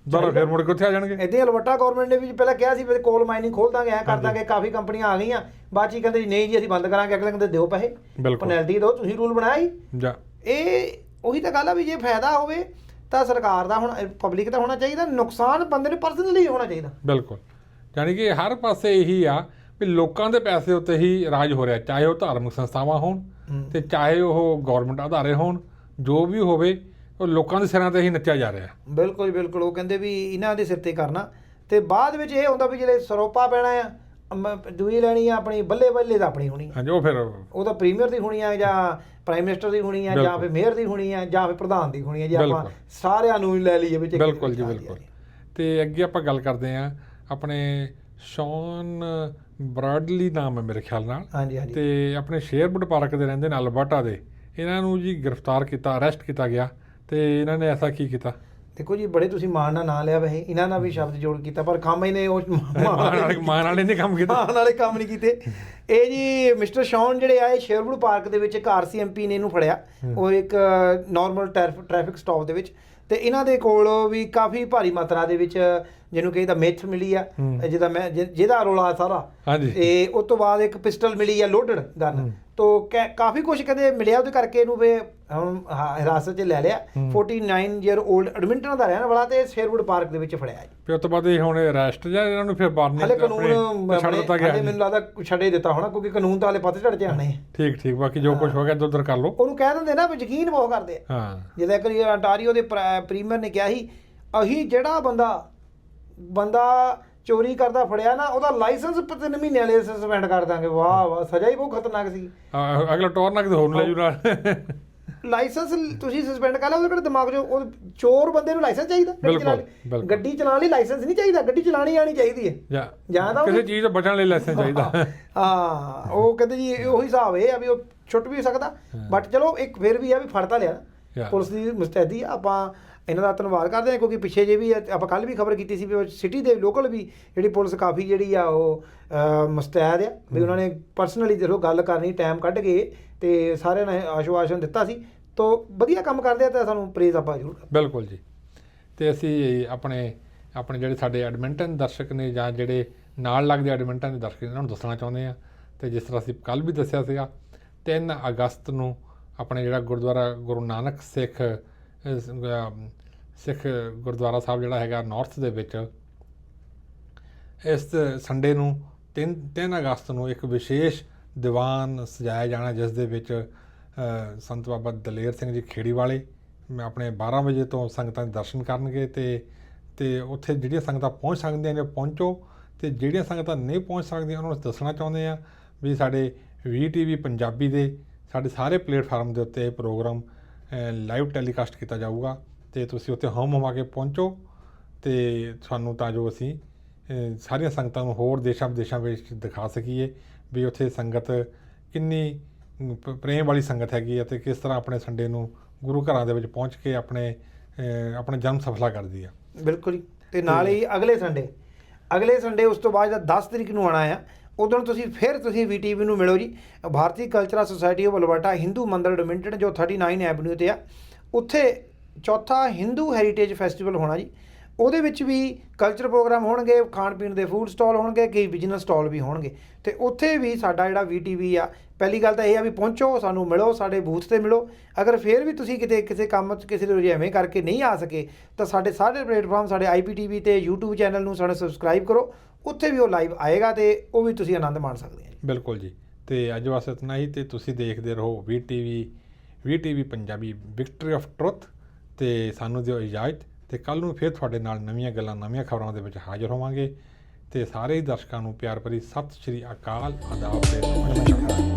ਦੁਬਾਰਾ ਫੇਰ ਮੁੜ ਕੇ ਉੱਥੇ ਆ ਜਾਣਗੇ? ਇਦਾਂ ਅਲਵਟਾ ਗਵਰਨਮੈਂਟ ਨੇ ਵੀ ਪਹਿਲਾਂ ਕਿਹਾ ਸੀ ਵੀ ਕੋਲ ਮਾਈਨਿੰਗ ਖੋਲ ਦਾਂਗੇ ਐ ਕਰ ਦਾਂਗੇ ਕਾਫੀ ਕੰਪਨੀਆਂ ਆ ਗਈਆਂ। ਬਾਅਦ ਚ ਕਹਿੰਦੇ ਜੀ ਨਹੀਂ ਜੀ ਅਸੀਂ ਬੰਦ ਕਰਾਂਗੇ ਅਗਲੇ ਕਹਿੰਦੇ ਦਿਓ ਪੈਸੇ। ਪੈਨਲਟੀ ਦਿਓ ਤੁਸੀਂ ਰੂਲ ਬਣਾਇਆ ਜਾ। ਇਹ ਉਹੀ ਤਾਂ ਗੱਲ ਆ ਵੀ ਜੇ ਫਾਇਦਾ ਹੋਵੇ ਤਾਂ ਸਰਕਾਰ ਦਾ ਹੁਣ ਪਬਲਿਕ ਦਾ ਹੋਣਾ ਚਾਹੀਦਾ ਨੁਕਸਾਨ ਬੰਦੇ ਨੂੰ ਪਰਸਨਲੀ ਹੋਣਾ ਚਾਹੀਦਾ। ਬਿਲਕੁਲ। ਯਾਨੀ ਕਿ ਹਰ ਪਾਸੇ ਇਹੀ ਆ ਵੀ ਲੋਕਾਂ ਦੇ ਪੈਸੇ ਉੱਤੇ ਹੀ ਰਾਜ ਹੋ ਰਿਹਾ ਚਾਹੇ ਉਹ ਧਾਰਮਿਕ ਸੰਸਥਾਵਾਂ ਹੋਣ। ਤੇ ਚਾਹੇ ਉਹ ਗਵਰਨਮੈਂਟ ਆਧਾਰੇ ਹੋਣ ਜੋ ਵੀ ਹੋਵੇ ਉਹ ਲੋਕਾਂ ਦੇ ਸਿਰਾਂ ਤੇ ਹੀ ਨੱਚਿਆ ਜਾ ਰਿਹਾ ਬਿਲਕੁਲ ਬਿਲਕੁਲ ਉਹ ਕਹਿੰਦੇ ਵੀ ਇਹਨਾਂ ਦੇ ਸਿਰ ਤੇ ਕਰਨਾ ਤੇ ਬਾਅਦ ਵਿੱਚ ਇਹ ਹੁੰਦਾ ਵੀ ਜਿਹੜੇ ਸਰੋਪਾ ਪੈਣਾ ਆ ਅਮ, ਦੂਈ ਲੈਣੀ ਆ ਆਪਣੀ ਬੱਲੇ ਬੱਲੇ ਦਾ ਆਪਣੀ ਹੋਣੀ। ਹਾਂਜੀ ਉਹ ਫਿਰ ਉਹ ਤਾਂ ਪ੍ਰੀਮੀਅਰ ਦੀ ਹੋਣੀ ਆ ਜਾਂ ਪ੍ਰਾਈਮ ਮਿਨਿਸਟਰ ਦੀ ਹੋਣੀ ਆ ਜਾਂ ਬਿਲਕੁਲ। ਫਿਰ ਮੇਅਰ ਦੀ ਹੋਣੀ ਆ ਜਾਂ ਫਿਰ ਪ੍ਰਧਾਨ ਦੀ ਹੋਣੀ ਆ ਜੇ ਆਪਾਂ ਬਿਲਕੁਲ। ਸਾਰਿਆਂ ਨੂੰ ਹੀ ਲੈ ਲਈਏ ਵਿੱਚ ਇੱਕ- ਬਿਲਕੁਲ ਜੀ ਬਿਲਕੁਲ। ਤੇ ਅੱਗੇ ਆਪਾਂ ਗੱਲ ਕਰਦੇ ਆ ਆਪਣੇ ਸ਼ੌਨ ਬਰਾਡਲੀ ਨਾਮ ਹੈ ਮੇਰੇ ਖਿਆਲ ਨਾਲ ਹਾਂਜੀ ਹਾਂਜੀ ਤੇ ਆਪਣੇ ਸ਼ੇਅਰਵੁੱਡ ਪਾਰਕ ਦੇ ਰਹਿੰਦੇ ਨੇ ਅਲਬਰਟਾ ਦੇ ਇਹਨਾਂ ਨੂੰ ਜੀ ਗ੍ਰਿਫਤਾਰ ਕੀਤਾ ਅਰੈਸਟ ਕੀਤਾ ਗਿਆ ਤੇ ਇਹਨਾਂ ਨੇ ਐਸਾ ਕੀ ਕੀਤਾ? ਦੇਖੋ ਜੀ ਬੜੇ ਤੁਸੀਂ ਮਾਣ ਨਾਲ ਨਾਂ ਲਿਆ ਵੈਸੇ। ਇਹਨਾਂ ਨਾਲ ਵੀ ਸ਼ਬਦ ਜੋੜ ਕੀਤਾ ਪਰ ਕੰਮ ਇਹਨੇ ਉਹ ਮਾਨ ਵਾਲੇ ਨੇ ਕੰਮ ਕੀਤਾ। ਮਾਣ ਵਾਲੇ ਕੰਮ ਨਹੀਂ ਕੀਤੇ। ਇਹ ਜੀ ਮਿਸਟਰ ਸ਼ੌਨ ਜਿਹੜੇ ਆਏ ਸ਼ੇਰਵੁੱਡ ਪਾਰਕ ਦੇ ਵਿੱਚ ਇੱਕ ਆਰਸੀਐਮਪੀ ਨੇ ਇਹਨੂੰ ਫੜਿਆ। ਔਰ ਇੱਕ ਨਾਰਮਲ ਟ੍ਰੈਫਿਕ ਸਟਾਪ ਦੇ ਵਿੱਚ। ਤੇ ਇਹਨਾਂ ਦੇ ਕੋਲ ਵੀ ਕਾਫੀ ਭਾਰੀ ਮਾਤਰਾ ਦੇ ਵਿੱਚ ਜਿਹਨੂੰ ਕਹਿੰਦਾ ਮਿਥ ਮਿਲੀ ਆ। ਜਿਹਦਾ ਮੈਂ ਜਿਹਦਾ ਰੋਲਾ ਸਾਰਾ। ਹਾਂਜੀ। ਤੇ ਉਸ ਤੋਂ ਬਾਅਦ ਇੱਕ ਪਿਸਟਲ ਮਿਲੀ ਆ ਲੋਡਡ ਗਨ। ਤੋ ਕਾਫੀ ਕੁਝ ਕਹਿੰਦੇ ਮਿਲਿਆ ਉਹਦੇ ਕਰਕੇ ਇਹਨੂੰ ਵੇ ਹੁਣ ਹਿਰਾਸਤ 'ਚ ਲੈ ਲਿਆ। ਹੂੰ। 49 ਈਅਰ 올ਡ ਐਡਮਿੰਟਨ ਦਾ ਰਹਿਣ ਵਾਲਾ ਤੇ ਸ਼ੇਰਵੁੱਡ ਪਾਰਕ ਦੇ ਵਿੱਚ ਫੜਿਆ ਜੀ। ਫਿਰ ਉਸ ਤੋਂ ਬਾਅਦ ਇਹ ਹੁਣ ਅਰੈਸਟ ਜਾਂ ਇਹਨਾਂ ਨੂੰ ਫਿਰ ਬਾਹਰ ਨਹੀਂ ਹਲੇ ਕਾਨੂੰਨ ਛੱਡ ਦਿੱਤਾ ਗਿਆ ਹਲੇ ਮੈਨੂੰ ਲੱਗਦਾ ਛੱਡੇ ਦਿੱਤਾ ਹੋਣਾ ਕਿਉਂਕਿ ਕਾਨੂੰਨ ਤਾਂ ਹਲੇ ਪਤਝੜ 'ਚ ਆਣੇ ਆ। ਠੀਕ ਠੀਕ ਬਾਕੀ ਜੋ ਕੁਝ ਹੋ। ਗਿਆ ਉੱਧਰ ਕਰ ਲਓ। ਉਹਨੂੰ ਕਹਿ ਦਿੰਦੇ ਨਾ ਵੀ ਯਕੀਨ ਬਹੁਤ ਕਰਦੇ ਆ। ਹਾਂ। ਜਿਹਦਾ ਕਿ ਅੰਟਾਰੀਓ ਦੇ ਪ੍ਰੀਮੀਅਰ ਨੇ ਕਿਹਾ ਸੀ ਅਹੀਂ ਜਿਹੜਾ ਬੰਦਾ ਬੰਦਾ ਚੋਰੀ ਕਰਦਾ ਫੜਿਆ ਨਾ ਉਹਦਾ ਲਾਇਸੈਂਸ ਤਿੰਨ ਮਹੀਨੇ ਵਾਲੇ ਸਸਪੈਂਡ ਕਰ ਦਾਂਗੇ। ਵਾਹ ਵਾਹ ਸਜ਼ਾ ਹੀ ਬਹੁਤ ਖਤਰਨਾਕ ਸੀ। ਅ- ਅਗਲਾ ਟੋਰ ਨਾ ਕਿਤੇ ਹੋਰ ਨੂੰ ਲੈ ਜੂ ਨਾਲ। ਲਾਇਸੈਂਸ ਤੁਸੀਂ ਸਸਪੈਂਡ ਕਰ ਲਿਆ ਉਹਦੇ ਕੋਲ ਦਿਮਾਗ 'ਚ ਉਹ ਚੋਰ ਬੰਦੇ ਨੂੰ ਲਾਇਸੈਂਸ ਚਾਹੀਦਾ? ਗੱਡੀ ਬਿਲਕੁਲ, ਚਲਾਉਣ ਲਈ। ਬਿਲਕੁਲ। ਗੱਡੀ ਚਲਾਉਣ ਲਈ ਲਾਇਸੈਂਸ ਨਹੀਂ ਚਾਹੀਦਾ ਗੱਡੀ ਚਲਾਣੀ ਆਣੀ ਚਾਹੀਦੀ ਹੈ। ਜਾਂ ਜਾਂ ਤਾਂ ਕਿਸੇ ਚੀਜ਼ ਤੋਂ ਬਚਣ ਲਈ ਲਾਇਸੈਂਸ ਚਾਹੀਦਾ। ਹਾਂ ਉਹ ਕਹਿੰਦੇ ਜੀ ਇਹ ਉਹੀ ਹਿਸਾਬ ਇਹ ਆ ਵੀ ਉਹ ਛੁੱਟ ਵੀ ਸਕਦਾ। ਬਟ ਚਲੋ ਇੱਕ ਫਿਰ ਵੀ ਆ ਵੀ ਫੜ ਤਾਂ ਲਿਆ. ਪੁਲਿਸ ਦੀ ਮੁਸਤੈਦੀ ਆ ਆਪਾਂ ਇਹਨਾਂ ਦਾ ਧੰਨਵਾਦ ਕਰਦੇ ਹਾਂ ਕਿਉਂਕਿ ਪਿੱਛੇ ਜੇ ਵੀ ਆਪਾਂ ਕੱਲ ਵੀ ਖਬਰ ਕੀਤੀ ਸੀ ਵੀ ਸਿਟੀ ਦੇ ਲੋਕਲ ਵੀ ਜਿਹੜੀ ਪੁਲਿਸ ਕਾਫੀ ਜਿਹੜੀ ਆ ਉਹ ਮੁਸਤੈਦ ਆ ਵੀ ਉਹਨਾਂ ਨੇ ਪਰਸਨਲੀ ਜਦੋਂ ਗੱਲ ਕਰਨੀ ਟਾਈਮ ਕੱਢ ਕੇ ਤੇ ਸਾਰਿਆਂ ਨੇ ਆਸ਼ਵਾਸਨ ਦਿੱਤਾ ਸੀ। ਤੋਂ ਵਧੀਆ ਕੰਮ ਕਰਦੇ ਆ ਤਾਂ ਸਾਨੂੰ ਪ੍ਰੇਜ਼ ਆਪਾਂ ਜ਼ਰੂਰ ਬਿਲਕੁਲ ਜੀ। ਤੇ ਅਸੀਂ ਆਪਣੇ ਆਪਣੇ ਜਿਹੜੇ ਸਾਡੇ ਐਡਮਿੰਟਨ ਦਰਸ਼ਕ ਨੇ ਜਾਂ ਜਿਹੜੇ ਨਾਲ ਲੱਗਦੇ ਐਡਮਿੰਟਨ ਦੇ ਦਰਸ਼ਕ ਨੇ ਉਹਨਾਂ ਨੂੰ ਦੱਸਣਾ ਚਾਹੁੰਦੇ ਆ ਤੇ ਜਿਸ ਤਰ੍ਹਾਂ ਅਸੀਂ ਕੱਲ ਵੀ ਦੱਸਿਆ ਸੀਗਾ 3 ਅਗਸਤ ਨੂੰ ਆਪਣੇ ਜਿਹੜਾ ਗੁਰਦੁਆਰਾ ਗੁਰੂ ਨਾਨਕ ਸਿੱਖ ਸਿੱਖ ਗੁਰਦੁਆਰਾ ਸਾਹਿਬ ਜਿਹੜਾ ਹੈਗਾ ਨਾਰਥ ਦੇ ਵਿੱਚ, ਇਸ ਸੰਡੇ ਨੂੰ 3 3 ਅਗਸਤ ਨੂੰ ਇੱਕ ਵਿਸ਼ੇਸ਼ ਦੀਵਾਨ ਸਜਾਇਆ ਜਾਣਾ, ਜਿਸ ਦੇ ਵਿੱਚ ਸੰਤ ਬਾਬਾ ਦਲੇਰ ਸਿੰਘ ਜੀ ਖੇੜੀ ਵਾਲੇ ਆਪਣੇ 12 ਵਜੇ ਤੋਂ ਸੰਗਤਾਂ ਦੇ ਦਰਸ਼ਨ ਕਰਨਗੇ ਤੇ ਤੇ ਉੱਥੇ ਜਿਹੜੀਆਂ ਸੰਗਤਾਂ ਪਹੁੰਚ ਸਕਦੀਆਂ ਨੇ ਪਹੁੰਚੋ, ਤੇ ਜਿਹੜੀਆਂ ਸੰਗਤਾਂ ਨਹੀਂ ਪਹੁੰਚ ਸਕਦੀਆਂ ਉਹਨਾਂ ਨੂੰ ਦੱਸਣਾ ਚਾਹੁੰਦੇ ਆ ਵੀ ਸਾਡੇ VTV ਪੰਜਾਬੀ ਦੇ ਸਾਡੇ ਸਾਰੇ ਪਲੇਟਫਾਰਮ ਦੇ ਉੱਤੇ ਇਹ ਪ੍ਰੋਗਰਾਮ ਲਾਈਵ ਟੈਲੀਕਾਸਟ ਕੀਤਾ ਜਾਊਗਾ ਤੇ ਤੁਸੀਂ ਉੱਥੇ ਹਮ ਹਮਾ ਕੇ ਪਹੁੰਚੋ ਤੇ ਤੁਹਾਨੂੰ ਤਾਂ ਜੋ ਅਸੀਂ ਸਾਰੀਆਂ ਸੰਗਤਾਂ ਨੂੰ ਹੋਰ ਦੇਸ਼ਾਂ ਵਿਦੇਸ਼ਾਂ ਵਿੱਚ ਦਿਖਾ ਸਕੀਏ ਵੀ ਉੱਥੇ ਸੰਗਤ ਕਿੰਨੀ ਪ- ਪ੍ਰੇਮ ਵਾਲੀ ਸੰਗਤ ਹੈਗੀ ਹੈ ਤੇ ਕਿਸ ਤਰ੍ਹਾਂ ਆਪਣੇ ਸੰਡੇ ਨੂੰ ਗੁਰੂ ਘਰਾਂ ਦੇ ਵਿੱਚ ਪਹੁੰਚ ਕੇ ਆਪਣੇ ਅਹ, ਆਪਣੇ ਜਨਮ ਸਫਲਾ ਕਰਦੀ ਆ ਬਿਲਕੁਲ ਜੀ। ਤੇ ਨਾਲ ਹੀ ਅਗਲੇ ਸੰਡੇ ਅਗਲੇ ਸੰਡੇ ਉਸ ਤੋਂ ਬਾਅਦ ਜਿਹੜਾ 10 ਤਰੀਕ ਨੂੰ ਆਣਾ ਆ ਉਦੋਂ ਤੁਸੀਂ ਫਿਰ ਤੁਸੀਂ VTV ਨੂੰ ਮਿਲੋ ਜੀ। Bharti cultural society of Alberta Hindu Mandir ਡੋਮਿੰਟਡ ਜੋ 39 ਐਵਨਿਊ ਤੇ ਆ, ਉੱਥੇ ਚੌਥਾ ਹਿੰਦੂ ਹੈਰੀਟੇਜ ਫੈਸਟੀਵਲ ਹੋਣਾ ਜੀ। ਉਹਦੇ ਵਿੱਚ ਵੀ ਕਲਚਰ ਪ੍ਰੋਗਰਾਮ ਹੋਣਗੇ, ਖਾਣ ਪੀਣ ਦੇ ਫੂਡ ਸਟਾਲ ਹੋਣਗੇ ਕਈ ਬਿਜ਼ਨਸ ਸਟਾਲ ਵੀ ਹੋਣਗੇ। ਤੇ ਉੱਥੇ ਵੀ ਸਾਡਾ ਜਿਹੜਾ VTV ਆ, ਪਹਿਲੀ ਗੱਲ ਤਾਂ ਇਹ ਆ ਵੀ ਪਹੁੰਚੋ, ਸਾਨੂੰ ਮਿਲੋ, ਸਾਡੇ ਬੂਥ ਤੇ ਮਿਲੋ। ਅਗਰ ਫੇਰ ਵੀ ਤੁਸੀਂ ਕਿਤੇ ਕਿਸੇ ਕੰਮ 'ਚ, ਕਿਸੇ ਦੇ ਰੁਝੇਵੇਂ ਕਰਕੇ ਨਹੀਂ ਆ ਸਕੇ, ਤਾਂ ਸਾਡੇ ਸਾਰੇ ਪਲੇਟਫਾਰਮ ਸਾਡੇ IPTV ਤੇ YouTube ਚੈਨਲ ਨੂੰ ਸਾਡਾ ਸਬਸਕ੍ਰਾਈਬ ਕਰੋ। ਉੱਥੇ ਵੀ ਉਹ ਲਾਈਵ ਆਏਗਾ ਤੇ ਉਹ ਵੀ ਤੁਸੀਂ ਆਨੰਦ ਮਾਣ ਸਕਦੇ ਹੋ ਬਿਲਕੁਲ ਜੀ। ਤੇ ਅੱਜ ਵਾਸਤੇ ਇਤਨਾ ਹੀ ਤੇ ਤੁਸੀਂ ਦੇਖਦੇ ਰਹੋ VTV VTV Punjabi victory of truth ਤੇ ਸਾਨੂੰ ਦਿਓ ਇਜਾਜ਼ਤ ਤੇ ਕੱਲ ਨੂੰ ਫਿਰ ਤੁਹਾਡੇ ਨਾਲ ਨਵੀਆਂ ਗੱਲਾਂ, ਨਵੀਆਂ ਖਬਰਾਂ ਦੇ ਵਿੱਚ ਹਾਜ਼ਰ ਹੋਵਾਂਗੇ। ਤੇ ਸਾਰੇ ਹੀ ਦਰਸ਼ਕਾਂ ਨੂੰ ਪਿਆਰ ਭਰੀ ਸਤਿ ਸ਼੍ਰੀ ਅਕਾਲ, ਆਦਾਬ ਤੇ ਨਮਸਕਾਰ।